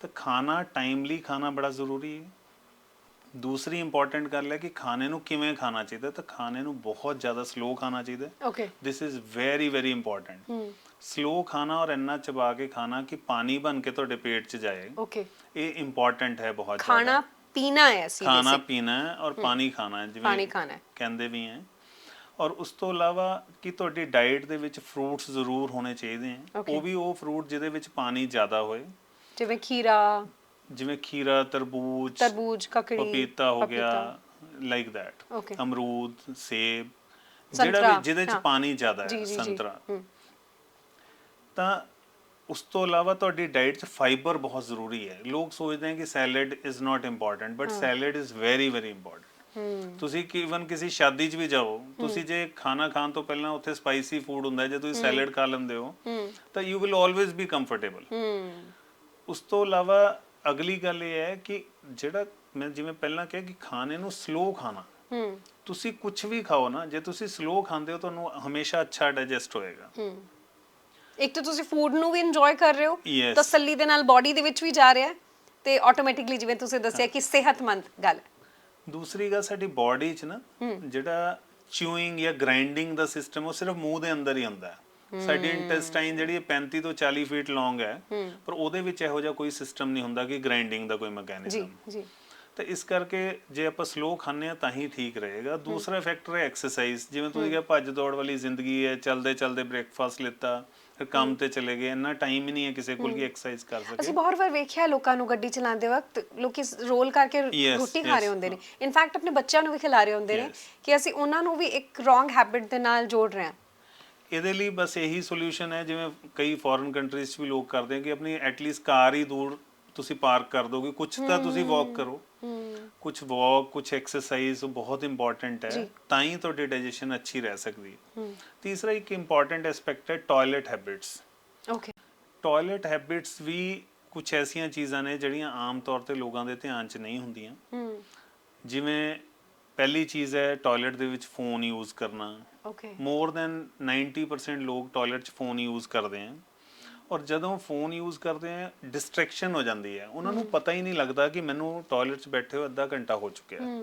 ਤਾਂ ਖਾਣਾ ਟਾਈਮਲੀ ਖਾਣਾ ਬੜਾ ਜ਼ਰੂਰੀ ਹੈ। ਦੂਸਰੀ ਇੰਪੋਰਟੈਂਟ ਗੱਲ ਹੈ ਕਿ ਖਾਣੇ ਨੂੰ ਕਿਵੇਂ ਖਾਣਾ ਚਾਹੀਦਾ ਤਾਂ ਖਾਣੇ ਨੂੰ ਬਹੁਤ ਜ਼ਿਆਦਾ ਸਲੋ ਖਾਣਾ ਚਾਹੀਦਾ okay this is very very important slow ਖਾਣਾ ਔਰ ਇੰਨਾ ਚਬਾ ਕੇ ਖਾਣਾ ਕਿ ਪਾਣੀ ਬਣ ਕੇ ਤੁਹਾਡੇ ਪੇਟ 'ਚ ਜਾਏ। ਓਕੇ ਇਹ ਇੰਪੋਰਟੈਂਟ ਹੈ ਬਹੁਤ ਖਾਣਾ ਪੀਣਾ ਹੈ ਅਸੀਂ ਖਾਣਾ। ਪੀਣਾ ਹੈ ਔਰ ਪਾਣੀ ਖਾਣਾ ਹੈ ਪਾਣੀ ਖਾਣਾ ਹੈ। ਕਹਿੰਦੇ ਵੀ ਹੈ। ਔਰ ਉਸ ਤੋਂ ਇਲਾਵਾ ਕਿ ਤੁਹਾਡੀ ਡਾਈਟ ਦੇ ਵਿੱਚ ਫਰੂਟਸ ਜ਼ਰੂਰ ਹੋਣੇ ਚਾਹੀਦੇ ਹੈ। Okay. ਉਹ ਵੀ ਉਹ ਫਰੂਟ ਜਿਹਦੇ ਵਿੱਚ ਪਾਣੀ ਜ਼ਿਆਦਾ ਹੋਏ। ਜਿਵੇਂ ਖੀਰਾ ਜਿਵੇਂ ਖੀਰਾ ਤਰਬੂਜ ਤਰਬੂਜ ਕਕੜੀ ਪਪੀਤਾ ਹੋ ਗਿਆ ਲਾਈਕ ਥੈਟ. ਅਮਰੂਦ ਸੇਬ ਜਿਹੜਾ ਵੀ ਜਿਹਦੇ ਚ। ਪਾਣੀ ਜ਼ਿਆਦਾ ਹੈ ਸੰਤਰਾ। ਤਾਂ ਉਸ ਤੋਂ ਇਲਾਵਾ ਤੁਹਾਡੀ ਡਾਈਟ 'ਚ ਫਾਈਬਰ ਬਹੁਤ ਜ਼ਰੂਰੀ ਹੈ। ਲੋਕ ਸੋਚਦੇ ਹੈ ਕਿ salad is not important but salad is very very important ਤੁਸੀਂ ਕਿ ਇਵਨ ਕਿਸੇ ਸ਼ਾਦੀ 'ਚ ਵੀ ਜਾਓ ਤੁਸੀਂ ਜੇ ਖਾਣਾ ਖਾਣ ਤੋਂ ਪਹਿਲਾਂ ਉੱਥੇ ਸਪਾਈਸੀ ਫੂਡ ਹੁੰਦਾ ਜੇ ਤੁਸੀਂ ਸੈਲਡ ਖਾ ਲੈਂਦੇ ਹੋ ਤਾਂ you will always be comfortable ਉਸ ਤੋਂ ਇਲਾਵਾ ਅਗਲੀ ਗੱਲ ਇਹ ਹੈ ਕਿ ਜਿਹੜਾ ਮੈਂ ਜਿਵੇਂ ਪਹਿਲਾਂ ਕਿਹਾ ਕਿ ਖਾਣੇ ਨੂੰ ਸਲੋ ਖਾਣਾ। ਹੂੰ। ਤੁਸੀਂ ਕੁਝ ਵੀ ਖਾਓ ਨਾ ਜੇ ਤੁਸੀਂ ਸਲੋ ਖਾਂਦੇ ਹੋ ਤੁਹਾਨੂੰ ਹਮੇਸ਼ਾ ਅੱਛਾ ਡਾਈਜੈਸਟ ਹੋਏਗਾ। ਹੂੰ। ਇੱਕ ਤਾਂ ਤੁਸੀਂ ਫੂਡ ਨੂੰ ਵੀ ਇੰਜੋਏ ਕਰ ਰਹੇ ਹੋ Yes. ਤਸੱਲੀ ਦੇ ਨਾਲ ਬਾਡੀ ਦੇ ਵਿੱਚ ਵੀ ਜਾ ਰਿਹਾ ਹੈ ਤੇ ਆਟੋਮੈਟਿਕਲੀ ਜਿਵੇਂ ਤੁਸੀਂ ਦੱਸਿਆ ਕਿ ਸਿਹਤਮੰਦ ਗੱਲ। ਹੈ। ਦੂਸਰੀ ਗੱਲ ਸਾਡੀ ਬਾਡੀ 'ਚ ਨਾ ਜਿਹੜਾ ਚਿਊਇੰਗ ਜਾਂ ਗ੍ਰਾਈਂਡਿੰਗ ਦਾ ਸਿਸਟਮ ਉਹ ਸਿਰਫ ਮੂੰਹ ਦੇ ਅੰਦਰ ਹੀ ਹੁੰਦਾ ਹੈ। ਸਾਡੀ ਇੰਟੈਸਟਾਈਨ ਜਿਹੜੀ ਹੈ 35 ਤੋਂ 40 ਫੀਟ ਲੌਂਗ ਹੈ ਪਰ ਉਹਦੇ ਵਿੱਚ ਇਹੋ ਜਿਹਾ ਕੋਈ ਸਿਸਟਮ ਨਹੀਂ ਹੁੰਦਾ ਕਿ ਗ੍ਰਾਈਂਡਿੰਗ ਦਾ ਕੋਈ ਜੀ ਮੈਕੈਨਿਜ਼ਮ ਜੀ। ਤਾਂ ਇਸ ਕਰਕੇ ਜੇ ਆਪਾਂ ਸਲੋ ਖਾਂਦੇ ਆ ਤਾਂ ਹੀ ਠੀਕ ਰਹੇਗਾ। ਦੂਸਰਾ ਫੈਕਟਰ ਹੈ ਐਕਸਰਸਾਈਜ਼ ਜਿਵੇਂ ਤੁਸੀਂ ਕਿਹਾ ਭੱਜ ਦੌੜ ਵਾਲੀ ਜ਼ਿੰਦਗੀ ਹੈ ਚਲਦੇ ਚਲਦੇ ਬ੍ਰੇਕਫਾਸਟ ਲਿੱਤਾ ਫਿਰ ਕੰਮ ਤੇ ਚਲੇ ਗਏ ਇੰਨਾ ਟਾਈਮ ਹੀ ਨਹੀਂ ਹੈ ਕਿਸੇ ਕੋਲ ਕਿ ਐਕਸਰਸਾਈਜ਼ ਕਰ ਸਕੇ। ਅਸੀਂ ਬਹੁਤ ਵਾਰ ਵੇਖਿਆ ਲੋਕਾਂ ਨੂੰ ਗੱਡੀ ਚਲਾਉਂਦੇ ਵਕਤ ਲੋਕੀ ਰੋਲ ਕਰਕੇ ਰੋਟੀ ਖਾ ਰਹੇ ਹੁੰਦੇ ਨੇ। ਇਨਫੈਕਟ ਆਪਣੇ ਬੱਚਿਆਂ ਨੂੰ ਵੀ ਖਿਲਾ ਰਹੇ ਹੁੰਦੇ ਨੇ. ਕਿ ਅਸੀਂ ਉਹਨਾਂ ਨੂੰ ਵੀ ਇੱਕ ਰੋਂਗ ਹੈਬਿਟ ਦੇ ਨਾਲ ਜੋੜ ਰਹੇ ਹਾਂ। ਇਹਦੇ ਲਈ ਬਸ ਇਹੀ ਸੋਲੂਸ਼ਨ ਹੈ ਜਿਵੇਂ ਕਈ ਫੋਰਨ ਕੰਟਰੀਜ਼ 'ਚ ਵੀ ਲੋਕ ਕਰਦੇ ਆ ਕਿ ਆਪਣੀ ਐਟਲੀਸਟ ਕਾਰ ਹੀ ਦੂਰ ਤੁਸੀਂ ਪਾਰਕ ਕਰ ਦੋਗੇ। ਕੁਝ ਤਾਂ ਤੁਸੀਂ ਵਾਕ ਕਰੋ। ਕੁਝ ਵਾਕ ਕੁਝ ਐਕਸਰਸਾਈਜ਼ ਬਹੁਤ ਇੰਪੋਰਟੈਂਟ ਹੈ ਤਾਂ ਹੀ ਤੁਹਾਡੀ ਡਾਈਜੈਸ਼ਨ ਅੱਛੀ ਰਹਿ ਸਕਦੀ ਹੈ। ਤੀਸਰਾ ਇੱਕ ਇੰਪੋਰਟੈਂਟ ਐਸਪੈਕਟ ਹੈ toilet habits okay toilet habits ਵੀ ਕੁਝ ਐਸੀਆਂ ਚੀਜ਼ਾਂ ਨੇ ਜਿਹੜੀਆਂ ਆਮ ਤੌਰ ਤੇ ਲੋਕਾਂ ਦੇ ਧਿਆਨ 'ਚ ਨਹੀਂ ਹੁੰਦੀਆਂ। ਜਿਵੇਂ ਪਹਿਲੀ ਚੀਜ਼ ਹੈ ਟਾਇਲਟ ਦੇ ਵਿੱਚ ਫੋਨ ਯੂਜ਼ ਕਰਨਾ। ਓਕੇ ਮੋਰ ਦੈਨ 90% ਲੋਕ ਟਾਇਲਟ 'ਚ ਫੋਨ ਯੂਜ਼ ਕਰਦੇ ਆ ਔਰ ਜਦੋਂ ਫੋਨ ਯੂਜ਼ ਕਰਦੇ ਆ ਡਿਸਟਰੈਕਸ਼ਨ ਹੋ ਜਾਂਦੀ ਹੈ ਉਹਨਾਂ ਨੂੰ ਪਤਾ ਹੀ ਨਹੀਂ ਲੱਗਦਾ ਕਿ ਮੈਨੂੰ ਟਾਇਲਟ 'ਚ ਬੈਠੇ ਹੋ ਅੱਧਾ ਘੰਟਾ ਹੋ ਚੁੱਕਿਆ ਹੈ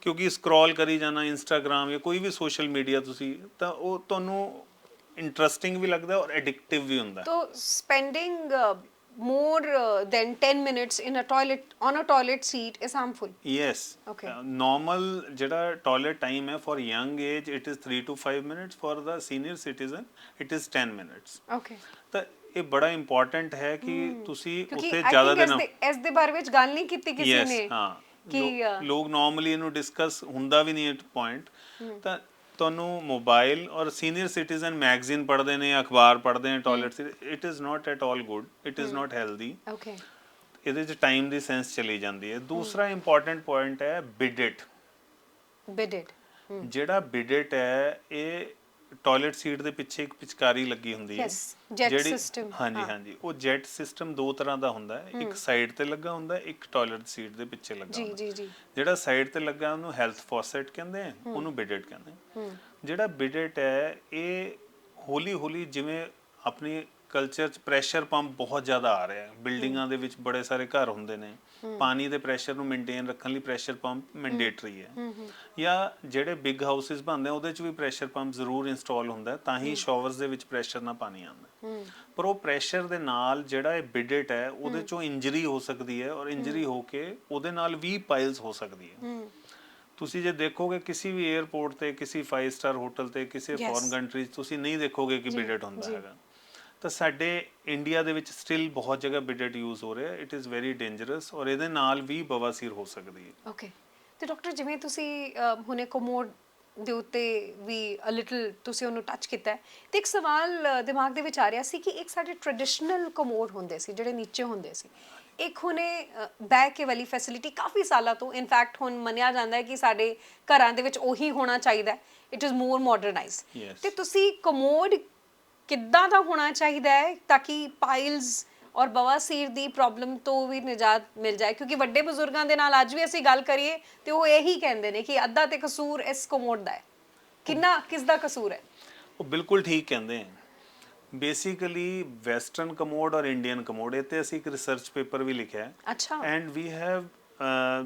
ਕਿਉਂਕਿ ਸਕਰੋਲ ਕਰੀ ਜਾਣਾ ਇੰਸਟਾਗ੍ਰam ਜਾਂ ਕੋਈ ਵੀ ਸੋਸ਼ਲ ਮੀਡੀਆ ਤੁਸੀਂ ਤਾਂ ਉਹ ਤੁਹਾਨੂੰ ਇੰਟਰਸਟਿੰਗ ਵੀ ਲੱਗਦਾ ਔਰ ਐਡਿਕਟਿਵ ਵੀ ਹੁੰਦਾ spending uh, more uh, than 10 minutes in a toilet on a toilet seat is harmful. Yes Okay. Normal ਜਿਹੜਾ ਟਾਇਲਟ ਟਾਈਮ ਹੈ for young age it is 3 to 5 minutes for the senior citizen it is 10 minutes Okay. ਤਾਂ ਇਹ ਬੜਾ important ਹੈ ਕਿ ਤੁਸੀਂ I ਜ਼ਿਆਦਾ ਦਿਨ ਇਸ ਦੇ ਬਾਰੇ ਵਿੱਚ ਗੱਲ ਨਹੀਂ ਕੀਤੀ ਕਿਸੇ ਨੇ ਹਾਂ ਕਿ uh, ਲੋਕ ਨਾਰਮਲੀ ਇਹਨੂੰ ਡਿਸਕਸ ਹੁੰਦਾ ਵੀ ਨਹੀਂ ਇਹ ਪੁਆਇੰਟ ਤਾਂ ਤੁਹਾਨੂੰ ਮੋਬਾਈਲ ਔਰ ਸੀਨੀਅਰ ਸਿਟੀਜ਼ਨ ਮੈਗਜ਼ੀਨ ਪੜ੍ਹਦੇ ਨੇ ਅਖਬਾਰ ਪੜ੍ਹਦੇ ਨੇ toilet it is not at all good it is not healthy okay ਇਹਦੇ 'ਚ ਟਾਈਮ ਦੀ ਸੈਂਸ ਚਲੀ ਜਾਂਦੀ ਹੈ। ਦੂਸਰਾ ਇੰਪੋਰਟੈਂਟ ਪੁਆਇੰਟ ਹੈ ਬਿਡਿਟ bidded ਜਿਹੜਾ ਬਿਡਿਟ ਹੈ ਇਹ ਟਾਇਲਟ ਸੀਟ ਦੇ ਪਿੱਛੇ ਇੱਕ ਪਿਚਕਾਰੀ ਲੱਗੀ ਹੁੰਦੀ ਹੈ। Jet system, ਹਾਂਜੀ। ਹਾਂਜੀ ਉਹ ਜੈਟ ਸਿਸਟਮ ਦੋ ਤਰ੍ਹਾਂ ਦਾ ਹੁੰਦਾ ਹੈ। ਇੱਕ ਸਾਈਡ ਤੇ ਲੱਗਾ ਹੁੰਦਾ ਇੱਕ ਟਾਇਲਟ ਸੀਟ ਦੇ ਪਿੱਛੇ ਲੱਗਾ ਜੀ ਹੁੰਦਾ ਹੈ। ਜੀ ਜੀ। ਜਿਹੜਾ ਸਾਈਡ ਤੇ ਲੱਗਾ ਉਹਨੂੰ ਹੈਲਥ ਫੌਸੈਟ ਕਹਿੰਦੇ ਆ ਉਹਨੂੰ ਬਿਡਟ ਕਹਿੰਦੇ ਆ। ਜਿਹੜਾ ਬਿਡਟ ਹੈ ਇਹ ਹੌਲੀ ਹੌਲੀ ਜਿਵੇਂ ਆਪਣੀ ਕਲਚਰ ਚ ਪ੍ਰੈਸ਼ਰ ਪੰਪ ਬਹੁਤ ਜ਼ਿਆਦਾ ਆ ਰਿਹਾ ਹੈ। ਬਿਲਡਿੰਗਾਂ ਦੇ ਵਿੱਚ ਬੜੇ ਸਾਰੇ ਘਰ ਹੁੰਦੇ ਨੇ। ਪਾਣੀ ਦੇ ਪ੍ਰੈਸ਼ਰ ਨੂੰ ਮੇਨਟੇਨ ਰੱਖਣ ਲਈ ਪ੍ਰੈਸ਼ਰ ਪੰਪ ਮੈਂਡੇਟਰੀ ਹੈ। ਜਾਂ ਜਿਹੜੇ ਬਿਗ ਹਾਊਸਸ ਬਣਦੇ ਆ ਉਹਦੇ ਚ ਵੀ ਪ੍ਰੈਸ਼ਰ ਪੰਪ ਜ਼ਰੂਰ ਇੰਸਟਾਲ ਹੁੰਦਾ ਤਾਂ ਹੀ ਸ਼ਾਵਰਸ ਦੇ ਵਿੱਚ ਪ੍ਰੈਸ਼ਰ ਨਾਲ ਪਾਣੀ ਆਉਂਦਾ ਪਰ ਉਹ ਪ੍ਰੈਸ਼ਰ ਦੇ ਨਾਲ ਜਿਹੜਾ ਇਹ ਬਿਡਟ ਹੈ ਉਹਦੇ ਚੋਂ ਇੰਜਰੀ ਹੋ ਸਕਦੀ ਹੈ ਔਰ ਇੰਜਰੀ ਹੋ। ਕੇ ਉਹਦੇ ਨਾਲ ਵੀ ਪਾਈਲਸ ਹੋ ਸਕਦੀ ਹੈ। ਤੁਸੀਂ ਜੇ ਦੇਖੋਗੇ ਕਿਸੇ ਵੀ 에ਅਰਪੋਰਟ ਤੇ ਕਿਸੇ 5 ਸਟਾਰ ਹੋਟਲ ਤੇ ਕਿਸੇ. ਫੋਰਨ ਕੰਟਰੀਜ਼ ਤੁਸੀਂ ਨਹੀਂ ਦੇਖੋਗੇ ਕਿ ਬਿਡਟ ਹੁੰਦਾ। ਹੈਗਾ। ਤਾਂ ਸਾਡੇ ਇੰਡੀਆ ਦੇ ਵਿੱਚ ਸਟਿਲ ਬਹੁਤ ਜਗ੍ਹਾ ਬਿਡਟ ਯੂਜ਼ ਹੋ ਰਿਹਾ ਇਟ ਇਜ਼ ਵੈਰੀ ਡੇਂਜਰਸ ਔਰ ਇਹਦੇ ਨਾਲ ਵੀ ਬਵਾਸੀਰ ਹੋ ਸਕਦੀ ਹੈ। ਓਕੇ ਤੇ ਡਾਕਟਰ ਜਿਵੇਂ ਤੁਸੀਂ ਹੁਣੇ ਕੋਮੋਡ ਦੇ ਉੱਤੇ ਵੀ ਅ ਲਿਟਲ ਤੁਸੀਂ ਉਹਨੂੰ ਟੱਚ ਕੀਤਾ ਹੈ ਤੇ ਇੱਕ ਸਵਾਲ ਦਿਮਾਗ ਦੇ ਵਿੱਚ ਆ ਰਿਹਾ ਸੀ ਕਿ ਇੱਕ ਸਾਡੇ ਟ੍ਰੈਡੀਸ਼ਨਲ ਕੋਮੋਡ ਹੁੰਦੇ ਸੀ ਜਿਹੜੇ ਨੀਚੇ ਹੁੰਦੇ ਸੀ ਇੱਕ ਹੁਣੇ ਬੈਕ ਕੇ ਵਾਲੀ ਫੈਸਿਲਿਟੀ ਕਾਫੀ ਸਾਲਾਂ ਤੋਂ ਇਨਫੈਕਟ ਹੁਣ ਮੰਨਿਆ ਜਾਂਦਾ ਹੈ ਕਿ ਸਾਡੇ ਘਰਾਂ ਦੇ ਵਿੱਚ ਉਹੀ ਹੋਣਾ ਚਾਹੀਦਾ ਹੈ। It is more modernized. ਤੇ ਤੁਸੀਂ ਕਮੋਡ ਕਿੱਦਾਂ ਦਾ ਹੋਣਾ ਚਾਹੀਦਾ ਹੈ ਤਾਂ ਕਿ ਪਾਈਲਸ ਔਰ ਬਵਾਸੀਰ ਦੀ ਪ੍ਰੋਬਲਮ ਤੋਂ ਵੀ ਨਿਜਾਤ ਮਿਲ ਜਾਏ? ਕਿਉਂਕਿ ਵੱਡੇ ਬਜ਼ੁਰਗਾਂ ਦੇ ਨਾਲ ਅੱਜ ਵੀ ਅਸੀਂ ਗੱਲ ਕਰੀਏ ਤੇ ਉਹ ਇਹੀ ਕਹਿੰਦੇ ਨੇ ਕਿ ਅੱਧਾ ਤੇ ਕਸੂਰ ਇਸ ਕਮੋਡ ਦਾ ਹੈ। ਕਿੰਨਾ ਕਿਸ ਦਾ ਕਸੂਰ ਹੈ? ਉਹ ਬਿਲਕੁਲ ਠੀਕ ਕਹਿੰਦੇ ਹੈ ਬੇਸਿਕਲੀ ਵੈਸਟਰਨ ਕਮੋਡ ਔਰ ਇੰਡੀਅਨ ਕਮੋਡ ਇਹ ਤੇ ਅਸੀਂ ਇੱਕ ਰਿਸਰਚ ਪੇਪਰ ਵੀ ਲਿਖਿਆ ਹੈ। ਅੱਛਾ। ਐਂਡ ਵੀ ਹੈਵ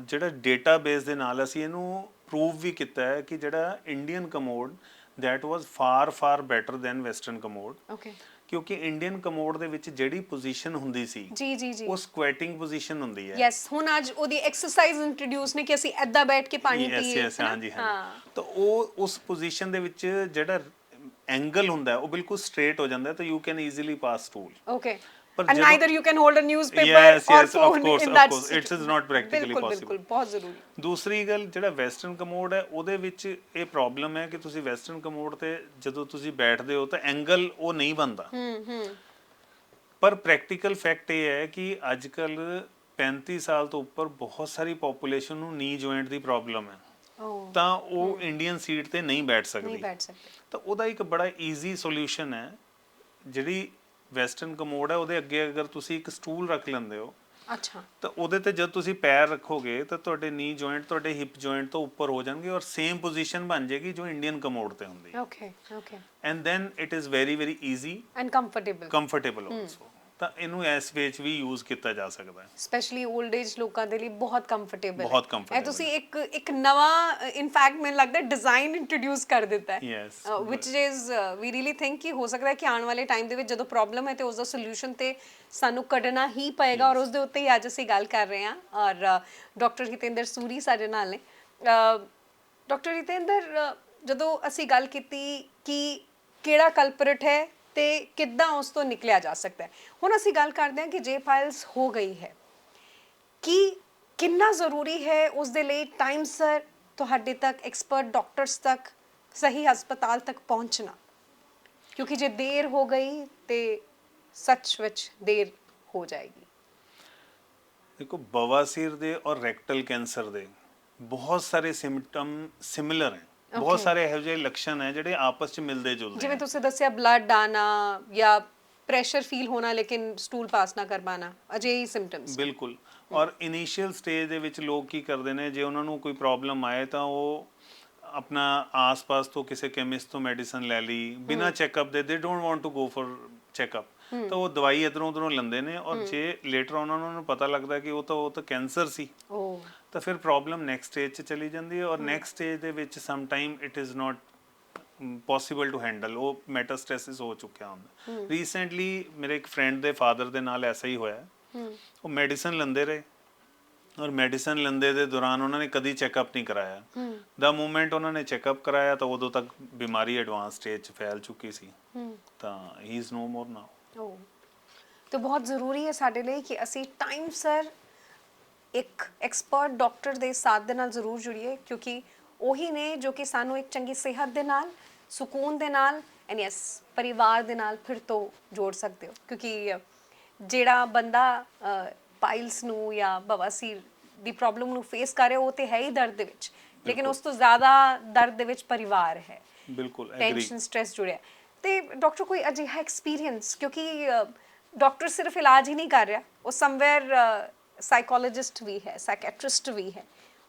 ਜਿਹੜਾ ਡੇਟਾਬੇਸ ਦੇ ਨਾਲ ਅਸੀਂ ਇਹਨੂੰ ਪ੍ਰੂਵ ਵੀ ਕੀਤਾ ਹੈ ਕਿ ਜਿਹੜਾ Indian commode that was far far better than western commode okay ਕਿਉਂਕਿ ਇੰਡੀਅਨ ਕਮੋਡ ਦੇ ਵਿੱਚ ਜਿਹੜੀ ਪੋਜੀਸ਼ਨ ਹੁੰਦੀ ਸੀ ਜੀ ਜੀ ਜੀ ਉਹ ਸਕੁਐਟਿੰਗ ਪੋਜੀਸ਼ਨ ਹੁੰਦੀ ਹੈ ਯੈਸ ਹੁਣ ਅੱਜ ਉਹਦੀ ਐਕਸਰਸਾਈਜ਼ ਇੰਟਰੋਡਿਊਸ ਨੇ ਕਿ ਅਸੀਂ ਐਦਾਂ ਬੈਠ ਕੇ ਪਾਣੀ ਪੀਏ yes, ਹੈ ਨਾ? ਹਾਂਜੀ ਹਾਂਜੀ ਤਾਂ ਉਹ ਉਸ ਪੋਜੀਸ਼ਨ ਦੇ ਵਿੱਚ ਜਿਹੜਾ ਐਂਗਲ ਹੁੰਦਾ ਹੈ, ਉਹ ਬਿਲਕੁਲ ਸਟ੍ਰੇਟ ਹੋ ਜਾਂਦਾ ਹੈ ਤਾਂ you can easily pass stool Okay. ਪਰ And neither you can hold a newspaper Yes, or yes, of phone course, in of that course. It is not practically ਬਿਲਕੁਲ, possible. ਬਿਲਕੁਲ ਬਹੁਤ ਜ਼ਰੂਰੀ ਦੂਸਰੀ ਗੱਲ ਜਿਹੜਾ ਵੈਸਟਰਨ ਕਮੋਡ ਹੈ ਉਹਦੇ ਵਿੱਚ ਇਹ ਪ੍ਰੋਬਲਮ ਹੈ ਕਿ ਤੁਸੀਂ ਵੈਸਟਰਨ ਕਮੋਡ ਤੇ ਜਦੋਂ ਤੁਸੀਂ ਬੈਠਦੇ ਹੋ ਤਾਂ ਐਂਗਲ ਉਹ ਨਹੀਂ ਬਣਦਾ ਹੂੰ ਹੂੰ ਪਰ ਪ੍ਰੈਕਟੀਕਲ ਫੈਕਟ ਇਹ ਹੈ ਕਿ ਅੱਜ ਕੱਲ 35 ਸਾਲ ਤੋਂ ਉੱਪਰ ਬਹੁਤ ਸਾਰੀ ਪੋਪੂਲੇਸ਼ਨ ਨੂੰ ਨੀ ਜੁਆਇੰਟ ਦੀ ਪ੍ਰੋਬਲਮ ਹੈ ਉਹ ਤਾਂ ਉਹ ਇੰਡੀਅਨ ਸੀਟ ਤੇ ਨਹੀਂ ਬੈਠ ਨਹੀਂ ਸਕਦੀ ਬੈਠ ਸਕਦੇ ਤਾਂ ਉਹਦਾ ਇੱਕ ਬੜਾ ਈਜ਼ੀ ਸੋਲੂਸ਼ਨ ਹੈ ਜਿਹੜੀ ਵੈਸਟਰਨ ਕਮੋਡ ਹੈ ਉਹਦੇ ਅੱਗੇ ਅਗਰ ਤੁਸੀਂ ਇੱਕ ਸਟੂਲ ਰੱਖ ਲੈਂਦੇ ਹੋ ਅੱਛਾ। ਤਾਂ ਉਹਦੇ ਤੇ ਜਦ ਤੁਸੀਂ ਪੈਰ ਰੱਖੋਗੇ ਤਾਂ ਤੁਹਾਡੇ ਨੀ ਜੁਆਇੰਟ ਤੁਹਾਡੇ ਹਿਪ ਜੁਆਇੰਟ ਤੋਂ ਉੱਪਰ ਹੋ ਜਾਣਗੇ ਔਰ ਸੇਮ ਪੋਜੀਸ਼ਨ ਬਣ ਜਾਏਗੀ ਜੋ ਇੰਡੀਅਨ ਕਮੋਡ ਤੇ ਹੁੰਦੀ ਹੈ। Okay okay and then it is very very easy and comfortable comfortable also ਤਾਂ ਇਹਨੂੰ ਇਸ ਵਿੱਚ ਵੀ ਯੂਜ਼ ਕੀਤਾ ਜਾ ਸਕਦਾ ਹੈ। ਸਪੈਸ਼ਲੀ 올ਡ ਏਜ ਲੋਕਾਂ ਦੇ ਲਈ ਬਹੁਤ ਕੰਫਰਟੇਬਲ ਬਹੁਤ ਇਹ comfortable ਤੁਸੀਂ ਇੱਕ ਇੱਕ ਨਵਾਂ ਇਨਫੈਕਟ ਮੈਨੂੰ ਲੱਗਦਾ ਡਿਜ਼ਾਈਨ ਇੰਟਰੋਡਿਊਸ ਕਰ ਦਿੱਤਾ ਹੈ। Yes, which is we really think ਕਿ ਹੋ ਸਕਦਾ ਹੈ ਕਿ ਆਉਣ ਵਾਲੇ ਟਾਈਮ ਦੇ ਵਿੱਚ ਜਦੋਂ ਪ੍ਰੋਬਲਮ ਹੈ ਤੇ ਉਸ ਦਾ ਸੋਲੂਸ਼ਨ ਤੇ ਸਾਨੂੰ ਕੱਢਣਾ ਹੀ ਪਏਗਾ ਔਰ ਉਸ ਦੇ ਉੱਤੇ ਹੀ ਅੱਜ ਅਸੀਂ ਗੱਲ ਕਰ ਰਹੇ ਹਾਂ ਔਰ ਡਾਕਟਰ ਹਿਤੇਂਦਰ ਸੂਰੀ ਸਾਡੇ ਨਾਲ ਨੇ। ਡਾਕਟਰ ਹਿਤੇਂਦਰ ਜਦੋਂ ਅਸੀਂ ਗੱਲ ਕੀਤੀ ਕਿ ਕਿਹੜਾ ਕਲਪਰੇਟ ਹੈ ਤੇ ਕਿੱਦਾਂ ਉਸ ਤੋਂ ਨਿਕਲਿਆ ਜਾ ਸਕਦਾ ਹੈ? ਹੁਣ ਅਸੀਂ ਗੱਲ ਕਰਦੇ ਹਾਂ ਕਿ ਜੇ ਫਾਈਲਸ ਹੋ ਗਈ ਹੈ, ਕੀ ਕਿੰਨਾ ਜ਼ਰੂਰੀ ਹੈ ਉਸ ਦੇ ਲਈ ਟਾਈਮ ਸਰ ਤੁਹਾਡੇ ਤੱਕ ਐਕਸਪਰਟ ਡਾਕਟਰਸ ਤੱਕ, ਸਹੀ ਹਸਪਤਾਲ ਤੱਕ ਪਹੁੰਚਣਾ? ਕਿਉਂਕਿ ਜੇ ਦੇਰ ਹੋ ਗਈ ਤੇ ਸੱਚ ਵਿੱਚ ਦੇਰ ਹੋ ਜਾਏਗੀ। ਦੇਖੋ, ਬਵਾਸੀਰ ਦੇ ਔਰ ਰੈਕਟਲ ਕੈਂਸਰ ਦੇ ਬਹੁਤ ਸਾਰੇ ਸਿੰਪਟਮ ਸਿਮਿਲਰ ਹੈ। ਬਹੁਤ. ਸਾਰੇ ਇਹੋ ਜਿਹੇ ਲੱਛਣ ਹੈ ਜਿਹੜੇ ਆਪਸ ਚ ਮਿਲਦੇ ਜੁਲਦੇ ਜਿਵੇਂ ਹੈ ਤੁਸੀਂ ਦੱਸਿਆ ਬਲੱਡ ਆਣਾ ਜਾਂ ਪ੍ਰੈਸ਼ਰ ਫੀਲ ਹੋਣਾ ਲੇਕਿਨ ਸਟੂਲ ਪਾਸ ਨਾ ਕਰ ਪਾਣਾ ਅਜਿਹੀ ਸਿੰਪਟਮਸ ਬਿਲਕੁਲ। ਔਰ ਇਨੀਸ਼ੀਅਲ ਸਟੇਜ ਦੇ ਵਿੱਚ ਲੋਕ ਕੀ ਕਰਦੇ ਨੇ ਜੇ ਉਹਨਾਂ ਨੂੰ ਕੋਈ ਪ੍ਰੋਬਲਮ ਆਏ ਤਾਂ ਉਹ ਆਪਣਾ ਆਸ-ਪਾਸ ਤੋਂ ਕਿਸੇ ਕੈਮਿਸਟ ਤੋਂ ਮੈਡੀਸਨ ਲੈ ਲਈ ਬਿਨਾ ਚੈੱਕਅਪ ਦੇ ਦੇ don't want to go for checkup ਤਾਂ ਉਹ ਦਵਾਈ ਇਧਰੋਂ ਉਧਰੋਂ ਲੈਂਦੇ ਨੇ ਔਰ ਜੇ ਲੇਟਰ ਉਹਨਾਂ ਨੂੰ ਪਤਾ ਲੱਗਦਾ ਕਿ ਉਹ ਤਾਂ ਉਹ ਤਾਂ ਕੈਂਸਰ ਸੀ। ਤਾਂ ਫਿਰ ਪ੍ਰੋਬਲਮ ਨੈਕਸਟ ਸਟੇਜ 'ਚ ਚਲੀ ਜਾਂਦੀ ਹੈ ਔਰ ਨੈਕਸਟ ਸਟੇਜ ਦੇ ਵਿੱਚ some time it is not possible to handle ਉਹ ਮੈਟਾਸਟੈਸਿਸ ਹੋ ਚੁੱਕਿਆ ਹੁੰਦਾ। ਰੀਸੈਂਟਲੀ ਮੇਰੇ ਇੱਕ ਫਰੈਂਡ ਦੇ ਫਾਦਰ ਦੇ ਨਾਲ ਐਸਾ ਹੀ ਹੋਇਆ। ਉਹ ਮੈਡੀਸਨ ਲੈਂਦੇ ਰਹੇ ਔਰ ਮੈਡੀਸਨ ਲੈਂਦੇ ਦੇ ਦੌਰਾਨ ਉਹਨਾਂ ਨੇ ਕਦੀ ਚੈੱਕਅਪ ਨਹੀਂ ਕਰਾਇਆ। ਦਾ ਮੂਮੈਂਟ ਉਹਨਾਂ ਨੇ ਚੈੱਕਅਪ ਕਰਾਇਆ ਤਾਂ ਉਦੋਂ ਤੱਕ ਬਿਮਾਰੀ ਐਡਵਾਂਸ ਸਟੇਜ 'ਚ ਫੈਲ ਚੁੱਕੀ ਸੀ। ਤਾਂ ਹੀ ਇਜ਼ ਨੋ ਮੋਰ ਨਾਓ ਤੇ ਬਹੁਤ ਜ਼ਰੂਰੀ ਹੈ ਸਾਡੇ ਲਈ ਕਿ ਅਸੀਂ ਟਾਈਮ ਸਰ ਇੱਕ ਐਕਸਪਰਟ ਡਾਕਟਰ ਦੇ ਸਾਥ ਦੇ ਨਾਲ ਜ਼ਰੂਰ ਜੁੜੀਏ ਕਿਉਂਕਿ ਉਹੀ ਨੇ ਜੋ ਕਿ ਸਾਨੂੰ ਇੱਕ ਚੰਗੀ ਸਿਹਤ ਦੇ ਨਾਲ ਸਕੂਨ ਦੇ ਨਾਲ ਐਂਡ ਯੈਸ ਪਰਿਵਾਰ ਦੇ ਨਾਲ ਫਿਰ ਤੋਂ ਜੋੜ ਸਕਦੇ ਹੋ। ਕਿਉਂਕਿ ਜਿਹੜਾ ਬੰਦਾ ਪਾਈਲਸ ਨੂੰ ਜਾਂ ਬਵਾਸੀਰ ਦੀ ਪ੍ਰੋਬਲਮ ਨੂੰ ਫੇਸ ਕਰ ਰਿਹਾ ਉਹ ਤੇ ਹੈ ਹੀ ਦਰਦ ਦੇ ਵਿੱਚ। ਲੇਕਿਨ ਉਸ ਤੋਂ ਜ਼ਿਆਦਾ ਦਰਦ ਦੇ ਵਿੱਚ ਪਰਿਵਾਰ ਹੈ। ਬਿਲਕੁਲ ਐਗਰੀ ਟੈਨਸ਼ਨ ਸਟ੍ਰੈਸ ਜੁੜਿਆ। ਤੇ ਡਾਕਟਰ ਕੋਈ ਅਜਿਹਾ ਐਕਸਪੀਰੀਅੰਸ ਕਿਉਂਕਿ ਡਾਕਟਰ ਸਿਰਫ ਇਲਾਜ ਹੀ ਨਹੀਂ ਕਰ ਰਿਹਾ। ਉਹ ਸਮਵੇਅਰ ਸਾਈਕੋਲੋਜਿਸਟ ਵੀ ਹੈ ਸਾਈਕੈਟ੍ਰਿਸਟ ਵੀ ਹੈ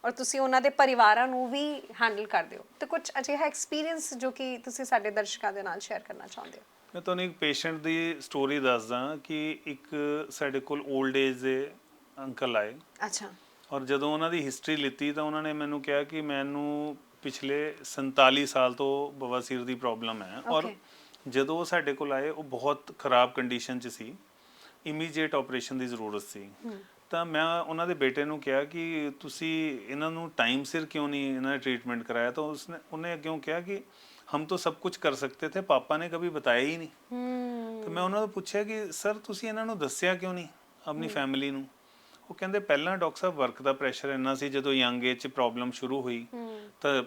ਔਰ ਤੁਸੀਂ ਉਹਨਾਂ ਦੇ ਪਰਿਵਾਰਾਂ ਨੂੰ ਵੀ ਹੈਂਡਲ ਕਰਦੇ ਹੋ। ਤੇ ਕੁਝ ਅਜਿਹਾ ਐਕਸਪੀਰੀਅੰਸ ਜੋ ਕਿ ਤੁਸੀਂ ਸਾਡੇ ਦਰਸ਼ਕਾਂ ਦੇ ਨਾਲ ਸ਼ੇਅਰ ਕਰਨਾ ਚਾਹੁੰਦੇ ਹੋ? ਮੈਂ ਤੁਹਾਨੂੰ ਇੱਕ ਪੇਸ਼ੈਂਟ ਦੀ ਸਟੋਰੀ ਦੱਸਦਾ ਕਿ ਇੱਕ ਸਾਡੇ ਕੋਲ 올ਡ ਏਜ ਦੇ ਅੰਕਲ ਆਏ। ਅੱਛਾ। ਔਰ ਜਦੋਂ ਉਹਨਾਂ ਦੀ ਹਿਸਟਰੀ ਲਿੱਤੀ ਤਾਂ ਉਹਨਾਂ ਨੇ ਮੈਨੂੰ ਕਿਹਾ ਕਿ ਮੈਨੂੰ ਪਿਛਲੇ 47 ਸਾਲ ਤੋਂ ਬਵਾਸੀਰ ਦੀ ਪ੍ਰੋਬਲਮ ਹੈ। ਔਰ. ਜਦੋਂ ਉਹ ਸਾਡੇ ਕੋਲ ਆਏ ਉਹ ਬਹੁਤ ਖਰਾਬ ਕੰਡੀਸ਼ਨ 'ਚ ਸੀ। ਇਮੀਡੀਏਟ ਆਪਰੇਸ਼ਨ ਦੀ ਜ਼ਰੂਰਤ ਸੀ। ਤਾਂ ਮੈਂ ਉਹਨਾਂ ਦੇ ਬੇਟੇ ਨੂੰ ਕਿਹਾ ਕਿ ਤੁਸੀਂ ਇਹਨਾਂ ਨੂੰ ਟਾਈਮ ਸਿਰ ਕਿਉਂ ਨਹੀਂ ਇਹਨਾਂ ਨੇ ਟ੍ਰੀਟਮੈਂਟ ਕਰਾਇਆ? ਤਾਂ ਉਸਨੇ ਉਹਨੇ ਅੱਗੇ ਕਿਹਾ ਕਿ ਹਮ ਤਾਂ ਸਭ ਕੁਝ ਕਰ ਸਕਤੇ ਥੇ ਪਾਪਾ ਨੇ ਕभी बताया ਹੀ ਨਹੀਂ। ਤਾਂ ਮੈਂ ਉਹਨਾਂ ਨੂੰ ਪੁੱਛਿਆ ਕਿ ਸਰ ਤੁਸੀਂ ਇਹਨਾਂ ਨੂੰ ਦੱਸਿਆ ਕਿਉਂ ਨਹੀਂ ਆਪਣੀ ਫੈਮਿਲੀ ਨੂੰ? ਉਹ ਕਹਿੰਦੇ ਪਹਿਲਾਂ ਡਾਕਟਰ ਸਾਹਿਬ ਵਰਕ ਦਾ ਪ੍ਰੈਸ਼ਰ ਇੰਨਾ ਸੀ ਜਦੋਂ ਯੰਗ ਏਜ 'ਚ ਪ੍ਰੋਬਲਮ ਸ਼ੁਰੂ ਹੋਈ ਤਾਂ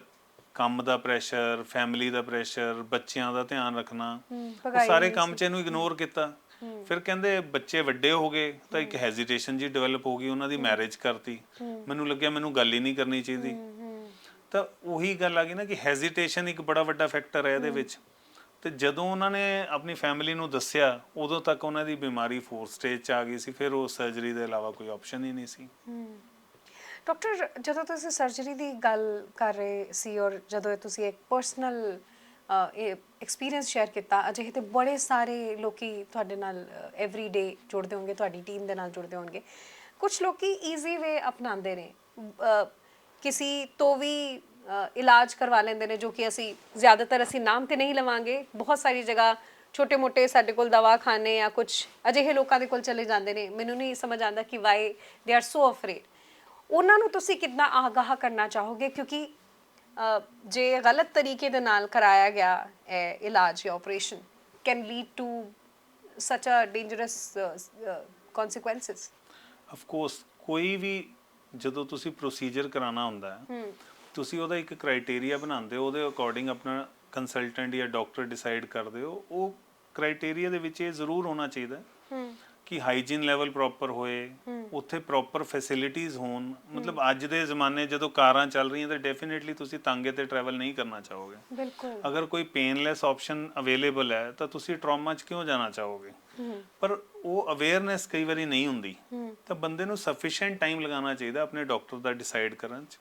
ਕੰਮ ਦਾ ਪ੍ਰੈਸ਼ਰ ਫੈਮਿਲੀ ਦਾ ਪ੍ਰੈਸ਼ਰ ਬੱਚਿਆਂ ਦਾ ਧਿਆਨ ਰੱਖਣਾ ਸਾਰੇ ਕੰਮ 'ਚ ਇਹਨੂੰ ਇਗਨੋਰ ਕੀਤਾ। ਫਿਰ ਕਹਿੰਦੇ ਬੱਚੇ ਵੱਡੇ ਹੋ ਗਏ ਤਾਂ ਇੱਕ ਹੈਜ਼ਿਟੇਸ਼ਨ ਜੀ ਡਿਵੈਲਪ ਹੋ ਗਈ ਉਹਨਾਂ ਦੀ ਮੈਰਿਜ ਕਰਤੀ। ਮੈਨੂੰ ਲੱਗਿਆ ਮੈਨੂੰ ਗੱਲ ਹੀ ਨਹੀਂ ਕਰਨੀ ਚਾਹੀਦੀ। ਤਾਂ ਉਹੀ ਗੱਲ ਆ ਗਈ ਨਾ ਕਿ ਹੈਜ਼ਿਟੇਸ਼ਨ ਇੱਕ ਬੜਾ ਵੱਡਾ ਫੈਕਟਰ ਹੈ ਇਹਦੇ ਵਿੱਚ। ਤੇ ਜਦੋਂ ਉਹਨਾਂ ਨੇ ਆਪਣੀ ਫੈਮਿਲੀ ਨੂੰ ਦੱਸਿਆ ਉਦੋਂ ਤੱਕ ਉਹਨਾਂ ਦੀ ਬਿਮਾਰੀ ਫੋਰ ਸਟੇਜ 'ਚ ਆ ਗਈ ਸੀ ਫਿਰ ਉਹ ਸਰਜਰੀ ਦੇ ਇਲਾਵਾ ਕੋਈ ਆਪਸ਼ਨ ਹੀ ਨਹੀਂ ਸੀ। ਡਾਕਟਰ ਜਦੋਂ ਤੁਸੀਂ ਸਰਜਰੀ ਦੀ ਗੱਲ ਕਰ ਰਹੇ ਸੀ ਔਰ ਜਦੋਂ ਤੁਸੀਂ ਇੱਕ ਪਰਸਨਲ ਐਕਸਪੀਰੀਅੰਸ ਸ਼ੇਅਰ ਕੀਤਾ। ਅਜਿਹੇ ਤੇ ਬੜੇ ਸਾਰੇ ਲੋਕੀ ਤੁਹਾਡੇ ਨਾਲ ਐਵਰੀ ਡੇ ਜੁੜਦੇ ਹੋਣਗੇ ਤੁਹਾਡੀ ਟੀਮ ਦੇ ਨਾਲ ਜੁੜਦੇ ਹੋਣਗੇ। ਕੁਝ ਲੋਕੀ ਈਜ਼ੀ ਵੇ ਅਪਣਾਉਂਦੇ ਨੇ। ਅਹ, ਕਿਸੇ ਤੋਂ ਵੀ ਇਲਾਜ ਕਰਵਾ ਲੈਂਦੇ ਨੇ ਜੋ ਕਿ ਅਸੀਂ ਜ਼ਿਆਦਾਤਰ ਅਸੀਂ ਨਾਮ ਤੇ ਨਹੀਂ ਲਵਾਂਗੇ। ਬਹੁਤ ਸਾਰੀ ਜਗ੍ਹਾ ਛੋਟੇ-ਮੋਟੇ ਸਾਡੇ ਕੋਲ ਦਵਾਖਾਨੇ ਜਾਂ ਕੁਝ ਅਜਿਹੇ ਲੋਕਾਂ ਦੇ ਕੋਲ ਚਲੇ ਜਾਂਦੇ ਨੇ। ਮੈਨੂੰ ਨਹੀਂ ਸਮਝ ਆਉਂਦਾ ਕਿ Y they are so afraid ਉਹਨਾਂ ਨੂੰ ਤੁਸੀਂ ਕਿੰਨਾ ਆਗਾਹ ਕਰਨਾ ਚਾਹੋਗੇ? ਕਿਉਂਕਿ ਜੇ ਗਲਤ ਤਰੀਕੇ ਦੇ ਨਾਲ ਕਰਾਇਆ ਗਿਆ ਇਲਾਜ ਜਾਂ operation can lead to such a dangerous uh, uh, consequences? Of course ਕੋਈ ਵੀ ਜਦੋਂ ਤੁਸੀਂ ਪ੍ਰੋਸੀਜਰ ਕਰਾਉਣਾ ਹੁੰਦਾ ਹੈ ਤੁਸੀਂ ਉਹਦਾ ਇੱਕ ਕ੍ਰਾਈਟੇਰੀਆ ਬਣਾਉਂਦੇ ਹੋ ਉਹਦੇ ਅਕੋਰਡਿੰਗ ਆਪਣਾ ਕੰਸਲਟੈਂਟ ਜਾਂ ਡਾਕਟਰ ਡਿਸਾਈਡ ਕਰਦੇ ਹੋ ਉਹ ਕ੍ਰਾਈਟੇਰੀਆ ਦੇ ਵਿੱਚ ਇਹ ਜ਼ਰੂਰ ਹੋਣਾ ਚਾਹੀਦਾ ਹੈ। ਕਿ ਹਾਈਜੀਨ ਲੈਵਲ ਪ੍ਰੋਪਰ ਹੋਏ ਉੱਥੇ ਪ੍ਰੋਪਰ ਫੈਸਿਲਿਟੀਆਂ ਹੋਣ ਮਤਲਬ ਅੱਜ ਦੇ ਜ਼ਮਾਨੇ ਜਦੋਂ ਕਾਰਾਂ ਚੱਲ ਰਹੀਆਂ ਤਾਂ ਡੈਫੀਨਿਟਲੀ ਤੁਸੀਂ ਤਾਂਗੇ ਤੇ ਟਰੈਵਲ ਨਹੀਂ ਕਰਨਾ ਚਾਹੋਗੇ। ਬਿਲਕੁਲ। ਅਗਰ ਕੋਈ ਪੇਨਲੈਸ ਆਪਸ਼ਨ ਅਵੇਲੇਬਲ ਹੈ ਤਾਂ ਤੁਸੀਂ ਟਰਾਮਾ 'ਚ ਕਿਉਂ ਜਾਣਾ ਚਾਹੋਗੇ? ਪਰ ਉਹ ਅਵੇਅਰਨੈਸ ਕਈ ਵਾਰੀ ਨਹੀਂ ਹੁੰਦੀ। ਤਾਂ ਬੰਦੇ ਨੂੰ ਸਫੀਸ਼ੀਐਂਟ ਟਾਈਮ ਲਗਾਉਣਾ ਚਾਹੀਦਾ ਆਪਣੇ ਡਾਕਟਰ ਦਾ ਡਿਸਾਈਡ ਕਰਨ 'ਚ।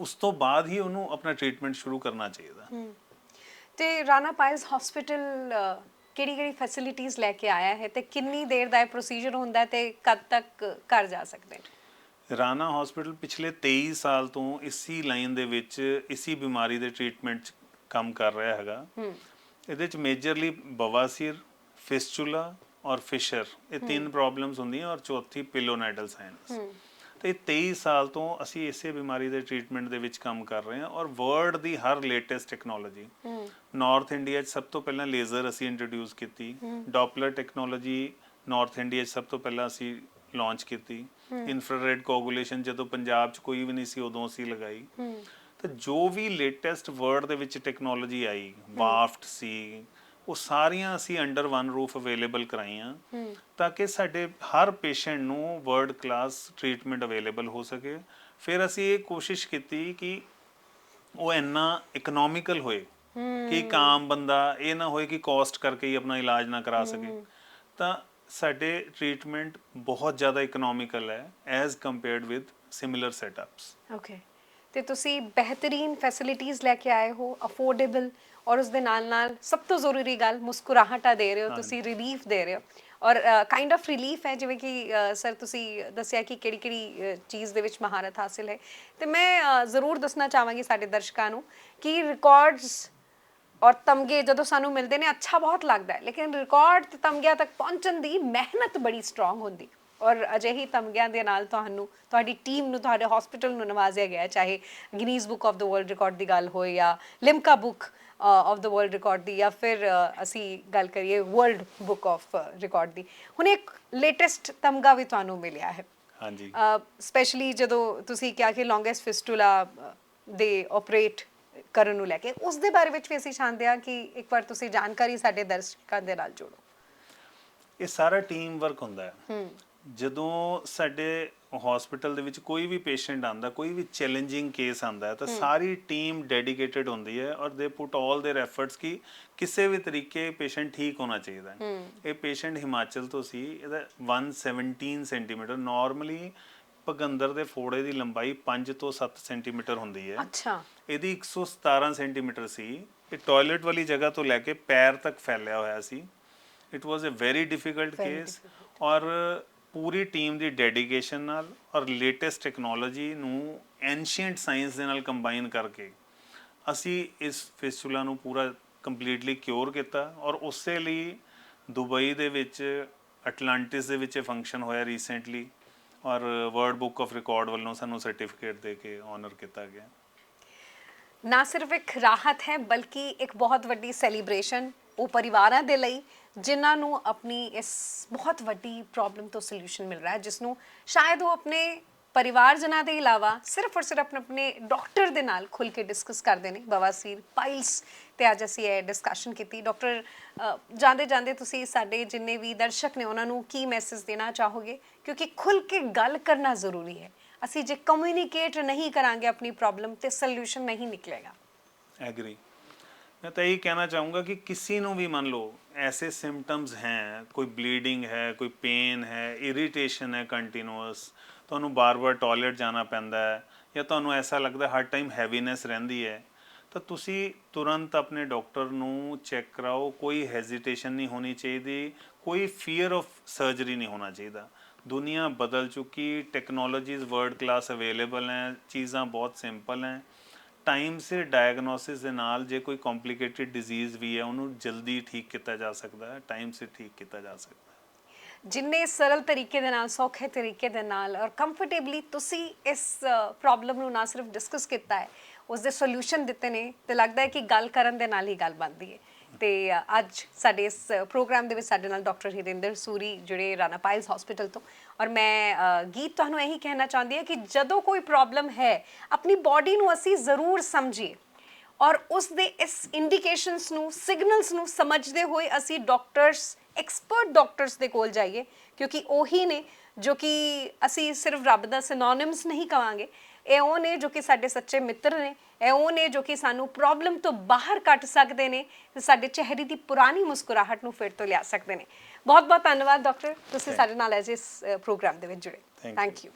ਉਸ ਤੋਂ ਬਾਅਦ ਹੀ ਉਹਨੂੰ ਆਪਣਾ ਟ੍ਰੀਟਮੈਂਟ ਸ਼ੁਰੂ ਕਰਨਾ ਚਾਹੀਦਾ। ਤੇ ਰਾਣਾ ਪਾਇਲਸ ਹਸਪੀਟਲ ਕਿਹੜੀ ਕਿਹੜੀ ਫੈਸਿਲਿਟੀਆਂ ਲੈ ਕੇ ਆਇਆ ਹੈ ਤੇ ਕਿੰਨੀ ਦੇਰ ਦਾ ਇਹ ਪ੍ਰੋਸੀਜਰ ਹੁੰਦਾ ਹੈ ਤੇ ਕਦ ਤੱਕ ਕਰ ਜਾ ਸਕਦੇ ਨੇ? ਰਾਣਾ ਹਸਪੀਟਲ ਪਿਛਲੇ 23 ਸਾਲ ਤੋਂ ਇਸੀ ਲਾਈਨ ਦੇ ਵਿੱਚ ਇਸੀ ਬਿਮਾਰੀ ਦੇ ਟ੍ਰੀਟਮੈਂਟ 'ਚ ਕੰਮ ਕਰ ਰਿਹਾ ਹੈਗਾ। ਇਹਦੇ 'ਚ ਮੇਜਰਲੀ ਬਵਾਸੀਰ ਫਿਸਚੂਲਾ ਔਰ ਫਿਸ਼ਰ ਇਹ ਤਿੰਨ ਪ੍ਰੋਬਲਮਸ ਹੁੰਦੀਆਂ ਔਰ ਚੌਥੀ ਪਿਲੋਨਾਈਡਲ ਸਾਈਨਸ ਤੇ ਇਹ 23 ਸਾਲ ਤੋਂ ਅਸੀਂ ਇਸੇ ਬਿਮਾਰੀ ਦੇ ਟ੍ਰੀਟਮੈਂਟ ਦੇ ਵਿੱਚ ਕੰਮ ਕਰ ਰਹੇ ਹਾਂ ਔਰ ਵਰਲਡ ਦੀ ਹਰ ਲੇਟੈਸਟ ਟੈਕਨੋਲੋਜੀ ਨਾਰਥ ਇੰਡੀਆ 'ਚ ਸਭ ਤੋਂ ਪਹਿਲਾਂ ਲੇਜ਼ਰ ਅਸੀਂ ਇੰਟਰੋਡਿਊਸ ਕੀਤੀ। ਡੋਪਲਰ ਟੈਕਨੋਲੋਜੀ ਨਾਰਥ ਇੰਡੀਆ 'ਚ ਸਭ ਤੋਂ ਪਹਿਲਾਂ ਅਸੀਂ ਲਾਂਚ ਕੀਤੀ। ਇਨਫਰਾਰੈਡ ਕੋਗੂਲੇਸ਼ਨ ਜਦੋਂ ਪੰਜਾਬ 'ਚ ਕੋਈ ਵੀ ਨਹੀਂ ਸੀ ਉਦੋਂ ਅਸੀਂ ਲਗਾਈ। ਤਾਂ ਜੋ ਵੀ ਲੇਟੈਸਟ ਵਰਲਡ ਦੇ ਵਿੱਚ ਟੈਕਨੋਲੋਜੀ ਆਈ ਵਾਫਟ ਸੀ ਉਹ ਸਾਰੀਆਂ ਅਸੀਂ ਅੰਡਰ ਵਨ ਰੂਫ ਅਵੇਲੇਬਲ ਕਰਾਈਆਂ ਤਾਂ ਕਿ ਸਾਡੇ ਹਰ ਪੇਸ਼ੈਂਟ ਨੂੰ ਵਰਲਡ ਕਲਾਸ ਟ੍ਰੀਟਮੈਂਟ ਅਵੇਲੇਬਲ ਹੋ ਸਕੇ। ਫਿਰ ਅਸੀਂ ਇਹ ਕੋਸ਼ਿਸ਼ ਕੀਤੀ ਕਿ ਉਹ ਇੰਨਾ ਇਕਨੋਮਿਕਲ ਹੋਏ ਕਿ ਇੱਕ ਆਮ ਬੰਦਾ ਇਹ ਨਾ ਹੋਏ ਕਿ ਕਾਸਟ ਕਰਕੇ ਹੀ ਆਪਣਾ ਇਲਾਜ ਨਾ ਕਰਾ ਸਕੇ। ਤਾਂ ਸਾਡੇ ਟ੍ਰੀਟਮੈਂਟ ਬਹੁਤ ਜ਼ਿਆਦਾ ਇਕਨੋਮਿਕਲ ਹੈ as compared with similar setups okay ਤੇ ਤੁਸੀਂ ਬਿਹਤਰੀਨ ਫੈਸਿਲਿਟੀਆਂ ਲੈ ਕੇ ਆਏ ਹੋ ਅਫੋਰਡੇਬਲ ਔਰ ਉਸ ਦੇ ਨਾਲ ਨਾਲ ਸਭ ਤੋਂ ਜ਼ਰੂਰੀ ਗੱਲ ਮੁਸਕਰਾਹਟਾ ਦੇ ਰਹੇ ਹੋ ਤੁਸੀਂ ਰਿਲੀਫ ਦੇ ਰਹੇ ਹੋ। ਔਰ ਕਾਈਂਡ ਆਫ ਰਿਲੀਫ ਹੈ ਜਿਵੇਂ ਕਿ ਸਰ ਤੁਸੀਂ ਦੱਸਿਆ ਕਿ ਕਿਹੜੀ ਕਿਹੜੀ ਚੀਜ਼ ਦੇ ਵਿੱਚ ਮਹਾਰਤ ਹਾਸਿਲ ਹੈ। ਤੇ ਮੈਂ ਜ਼ਰੂਰ ਦੱਸਣਾ ਚਾਹਾਂਗੀ ਸਾਡੇ ਦਰਸ਼ਕਾਂ ਨੂੰ ਕਿ ਰਿਕਾਰਡਸ ਔਰ ਤਮਗੇ ਜਦੋਂ ਸਾਨੂੰ ਮਿਲਦੇ ਨੇ ਅੱਛਾ ਬਹੁਤ ਲੱਗਦਾ ਹੈ। ਲੇਕਿਨ ਰਿਕਾਰਡ ਤੇ ਤਮਗਿਆਂ ਤੱਕ ਪਹੁੰਚਣ ਦੀ ਮਿਹਨਤ ਬੜੀ ਸਟਰੋਂਗ ਹੁੰਦੀ। ਔਰ ਅਜਿਹੀ ਤਮਗਿਆਂ ਦੇ ਨਾਲ ਤੁਹਾਨੂੰ ਤੁਹਾਡੀ ਟੀਮ ਨੂੰ ਤੁਹਾਡੇ ਹਸਪੀਟਲ ਨੂੰ ਨਵਾਜ਼ਿਆ ਗਿਆ ਚਾਹੇ Guinness book of the world record ਦੀ ਗੱਲ ਹੋਏ ਜਾਂ Limca book of the world record ਦੀ ਜਾਂ ਫਿਰ ਅਸੀਂ ਗੱਲ ਕਰੀਏ ਵਰਲਡ ਬੁੱਕ ਆਫ ਰਿਕਾਰਡ ਦੀ। ਹੁਣ ਇੱਕ ਲੇਟੈਸਟ ਤਮਗਾ ਵੀ ਤੁਹਾਨੂੰ ਮਿਲਿਆ ਹੈ। ਹਾਂਜੀ। ਸਪੈਸ਼ਲੀ ਜਦੋਂ ਤੁਸੀਂ ਕਿਹਾ ਕਿ ਲੌਂਗੈਸਟ ਫਿਸਟੂਲਾ ਦੇ ਆਪਰੇਟ ਕਰਨ ਨੂੰ ਲੈ ਕੇ ਉਸ ਦੇ ਬਾਰੇ ਵਿੱਚ ਵੀ ਅਸੀਂ ਚਾਹੁੰਦੇ ਹਾਂ ਕਿ ਇੱਕ ਵਾਰ ਤੁਸੀਂ ਜਾਣਕਾਰੀ ਸਾਡੇ ਦਰਸ਼ਕਾਂ ਦੇ ਨਾਲ ਜੋੜੋ। ਇਹ ਸਾਰਾ ਟੀਮ ਵਰਕ ਹੁੰਦਾ ਹੈ। ਜਦੋਂ ਸਾਡੇ ਹਸਪੀਟਲ ਦੇ ਵਿੱਚ ਕੋਈ ਵੀ ਪੇਸ਼ੈਂਟ ਆਂਦਾ ਕੋਈ ਵੀ ਚੈਲੰਜਿੰਗ ਕੇਸ ਆਂਦਾ ਹੈ ਤਾਂ ਸਾਰੀ ਟੀਮ ਡੈਡੀਕੇਟਿਡ ਹੁੰਦੀ ਹੈ ਔਰ ਦੇ ਪੁੱਟ ਆਲ देयर ਐਫਰਟਸ ਕਿ ਕਿਸੇ ਵੀ ਤਰੀਕੇ ਪੇਸ਼ੈਂਟ ਠੀਕ ਹੋਣਾ ਚਾਹੀਦਾ ਹੈ ਇਹ ਪੇਸ਼ੈਂਟ ਹਿਮਾਚਲ ਤੋਂ ਸੀ ਇਹਦਾ 117 ਸੈਂਟੀਮੀਟਰ ਨਾਰਮਲੀ ਪਗੰਦਰ ਦੇ ਫੋੜੇ ਦੀ ਲੰਬਾਈ 5 ਤੋਂ 7 ਸੈਂਟੀਮੀਟਰ ਹੁੰਦੀ ਹੈ ਅੱਛਾ ਇਹਦੀ 117 ਸੈਂਟੀਮੀਟਰ ਸੀ ਇਹ ਟਾਇਲਟ ਵਾਲੀ ਜਗ੍ਹਾ ਤੋਂ ਲੈ ਕੇ ਪੈਰ ਤੱਕ ਫੈਲਿਆ ਹੋਇਆ ਸੀ it was a very difficult Very case ਔਰ ਪੂਰੀ ਟੀਮ ਦੀ ਡੈਡੀਕੇਸ਼ਨ ਨਾਲ ਔਰ ਲੇਟੈਸਟ ਟੈਕਨੋਲੋਜੀ ਨੂੰ ਐਂਸ਼ੀਅੰਟ ਸਾਇੰਸ ਦੇ ਨਾਲ ਕੰਬਾਈਨ ਕਰਕੇ ਅਸੀਂ ਇਸ ਫਿਸਟੂਲਾ ਨੂੰ ਪੂਰਾ ਕੰਪਲੀਟਲੀ ਕਿਉਰ ਕੀਤਾ ਔਰ ਉਸੇ ਲਈ ਦੁਬਈ ਦੇ ਵਿੱਚ ਅਟਲਾਂਟਿਸ ਦੇ ਵਿੱਚ ਇਹ ਫੰਕਸ਼ਨ ਹੋਇਆ ਰੀਸੈਂਟਲੀ ਔਰ ਵਰਲਡ ਬੁੱਕ ਆਫ ਰਿਕਾਰਡ ਵੱਲੋਂ ਸਾਨੂੰ ਸਰਟੀਫਿਕੇਟ ਦੇ ਕੇ ਆਨਰ ਕੀਤਾ ਗਿਆ। ਨਾ ਸਿਰਫ ਇੱਕ ਰਾਹਤ ਹੈ, ਬਲਕਿ ਇੱਕ ਬਹੁਤ ਵੱਡੀ ਸੈਲੀਬ੍ਰੇਸ਼ਨ ਉਹ ਪਰਿਵਾਰਾਂ ਦੇ ਲਈ ਜਿਨ੍ਹਾਂ ਨੂੰ ਆਪਣੀ ਇਸ ਬਹੁਤ ਵੱਡੀ ਪ੍ਰੋਬਲਮ ਤੋਂ ਸੋਲੂਸ਼ਨ ਮਿਲ ਰਿਹਾ ਹੈ ਜਿਸ ਨੂੰ ਸ਼ਾਇਦ ਉਹ ਆਪਣੇ ਪਰਿਵਾਰ ਜਨਾਂ ਦੇ ਇਲਾਵਾ ਸਿਰਫ ਔਰ ਸਿਰਫ ਆਪਣੇ ਡਾਕਟਰ ਦੇ ਨਾਲ ਖੁੱਲ ਕੇ ਡਿਸਕਸ ਕਰਦੇ ਨੇ। ਬਵਾਸੀਰ ਪਾਈਲਸ ਤੇ ਅੱਜ ਅਸੀਂ ਇਹ ਡਿਸਕਸ਼ਨ ਕੀਤੀ। ਡਾਕਟਰ ਜਾਂਦੇ ਜਾਂਦੇ ਤੁਸੀਂ ਸਾਡੇ ਜਿੰਨੇ ਵੀ ਦਰਸ਼ਕ ਨੇ, ਉਹਨਾਂ ਨੂੰ ਕੀ ਮੈਸੇਜ ਦੇਣਾ ਚਾਹੋਗੇ? ਕਿਉਂਕਿ ਖੁੱਲ ਕੇ ਗੱਲ ਕਰਨਾ ਜ਼ਰੂਰੀ ਹੈ। ਅਸੀਂ ਜੇ ਕਮਿਊਨੀਕੇਟ ਨਹੀਂ ਕਰਾਂਗੇ ਆਪਣੀ ਪ੍ਰੋਬਲਮ ਤੇ ਸੋਲੂਸ਼ਨ ਨਹੀਂ ਨਿਕਲੇਗਾ। ਐਗਰੀ ਮੈਂ ਤਾਂ ਇਹ ਕਹਿਣਾ ਚਾਹੂੰਗਾ ਕਿ ਕਿਸੇ ਨੂੰ ਵੀ ਮੰਨ ਲਓ ऐसे सिम्टम्स हैं कोई ब्लीडिंग है कोई पेन है इरिटेशन है कंटिन्यूअस ਤੁਹਾਨੂੰ ਬਾਰ-ਬਾਰ ਟਾਇਲਟ ਜਾਣਾ ਪੈਂਦਾ ਹੈ ਜਾਂ ਤੁਹਾਨੂੰ ਐਸਾ ਲੱਗਦਾ ਹਰ ਟਾਈਮ ਹੈਵੀਨੈਸ ਰਹਿੰਦੀ ਹੈ ਤਾਂ ਤੁਸੀਂ ਤੁਰੰਤ ਆਪਣੇ ਡਾਕਟਰ ਨੂੰ ਚੈੱਕ ਕਰਾਓ ਕੋਈ ਹੈਜ਼ਿਟੇਸ਼ਨ ਨਹੀਂ ਹੋਣੀ ਚਾਹੀਦੀ ਕੋਈ ਫੀਅਰ ਆਫ ਸਰਜਰੀ ਨਹੀਂ ਹੋਣਾ ਚਾਹੀਦਾ ਦੁਨੀਆ ਬਦਲ ਚੁੱਕੀ ਟੈਕਨੋਲੋਜੀਜ਼ ਵਰਲਡ ਕਲਾਸ ਅਵੇਲੇਬਲ ਹੈ ਚੀਜ਼ਾਂ ਬਹੁਤ ਸਿੰਪਲ ਹੈ ਟਾਈਮ ਸਿਰ ਡਾਇਗਨੋਸਿਸ ਦੇ ਨਾਲ ਜੇ ਕੋਈ ਕੰਪਲਿਕੇਟਿਡ ਡਿਜ਼ੀਜ਼ ਵੀ ਹੈ, ਉਹਨੂੰ ਜਲਦੀ ਠੀਕ ਕੀਤਾ ਜਾ ਸਕਦਾ ਹੈ ਟਾਈਮ ਸਿਰ ਠੀਕ ਕੀਤਾ ਜਾ ਸਕਦਾ ਹੈ। ਜਿੰਨੇ ਸਰਲ ਤਰੀਕੇ ਦੇ ਨਾਲ, ਸੌਖੇ ਤਰੀਕੇ ਦੇ ਨਾਲ ਔਰ ਕੰਫਰਟੇਬਲੀ ਤੁਸੀਂ ਇਸ ਪ੍ਰੋਬਲਮ ਨੂੰ ਨਾ ਸਿਰਫ ਡਿਸਕਸ ਕੀਤਾ ਹੈ ਉਸ ਦੇ ਸੋਲੂਸ਼ਨ ਦਿੱਤੇ ਨੇ ਤੇ ਲੱਗਦਾ ਹੈ ਕਿ ਗੱਲ ਕਰਨ ਦੇ ਨਾਲ ਹੀ ਗੱਲ ਬਣਦੀ ਹੈ। ਤੇ ਅੱਜ ਸਾਡੇ ਇਸ ਪ੍ਰੋਗਰਾਮ ਦੇ ਵਿੱਚ ਸਾਡੇ ਨਾਲ ਡਾਕਟਰ ਹਿਰਿੰਦਰ ਸੂਰੀ, ਜਿਹੜੇ ਰਾਣਾ ਪਾਇਲਸ ਹਸਪੀਟਲ ਤੋਂ। ਔਰ ਮੈਂ ਗੀਤ ਤੁਹਾਨੂੰ ਇਹੀ ਕਹਿਣਾ ਚਾਹੁੰਦੀ ਹਾਂ ਕਿ ਜਦੋਂ ਕੋਈ ਪ੍ਰੋਬਲਮ ਹੈ, ਆਪਣੀ ਬਾਡੀ ਨੂੰ ਅਸੀਂ ਜ਼ਰੂਰ ਸਮਝੀਏ। ਔਰ ਉਸ ਦੇ ਇਸ ਇੰਡੀਕੇਸ਼ਨਸ ਨੂੰ ਸਿਗਨਲਸ ਨੂੰ ਸਮਝਦੇ ਹੋਏ ਅਸੀਂ ਡਾਕਟਰਸ ਐਕਸਪਰਟ ਡਾਕਟਰਸ ਦੇ ਕੋਲ ਜਾਈਏ। ਕਿਉਂਕਿ ਉਹੀ ਨੇ ਜੋ ਕਿ ਅਸੀਂ ਸਿਰਫ ਰੱਬ ਦਾ ਸਿਨੋਨਿਮਸ ਨਹੀਂ ਕਵਾਂਗੇ। ਇਹ ਉਹ ਨੇ ਜੋ ਕਿ ਸਾਡੇ ਸੱਚੇ ਮਿੱਤਰ ਨੇ ਇਹ ਉਹ ਨੇ ਜੋ ਕਿ ਸਾਨੂੰ ਪ੍ਰੋਬਲਮ ਤੋਂ ਬਾਹਰ ਕੱਢ ਸਕਦੇ ਨੇ ਤੇ ਸਾਡੇ ਚਿਹਰੇ ਦੀ ਪੁਰਾਣੀ ਮੁਸਕਰਾਹਟ ਨੂੰ ਫਿਰ ਤੋਂ ਲਿਆ ਸਕਦੇ ਨੇ। ਬਹੁਤ ਬਹੁਤ ਧੰਨਵਾਦ ਡਾਕਟਰ ਤੁਸੀਂ ਸਾਡੇ ਨਾਲ ਐਜ਼ ਇਸ ਪ੍ਰੋਗਰਾਮ ਦੇ ਵਿੱਚ ਜੁੜੇ. Thank you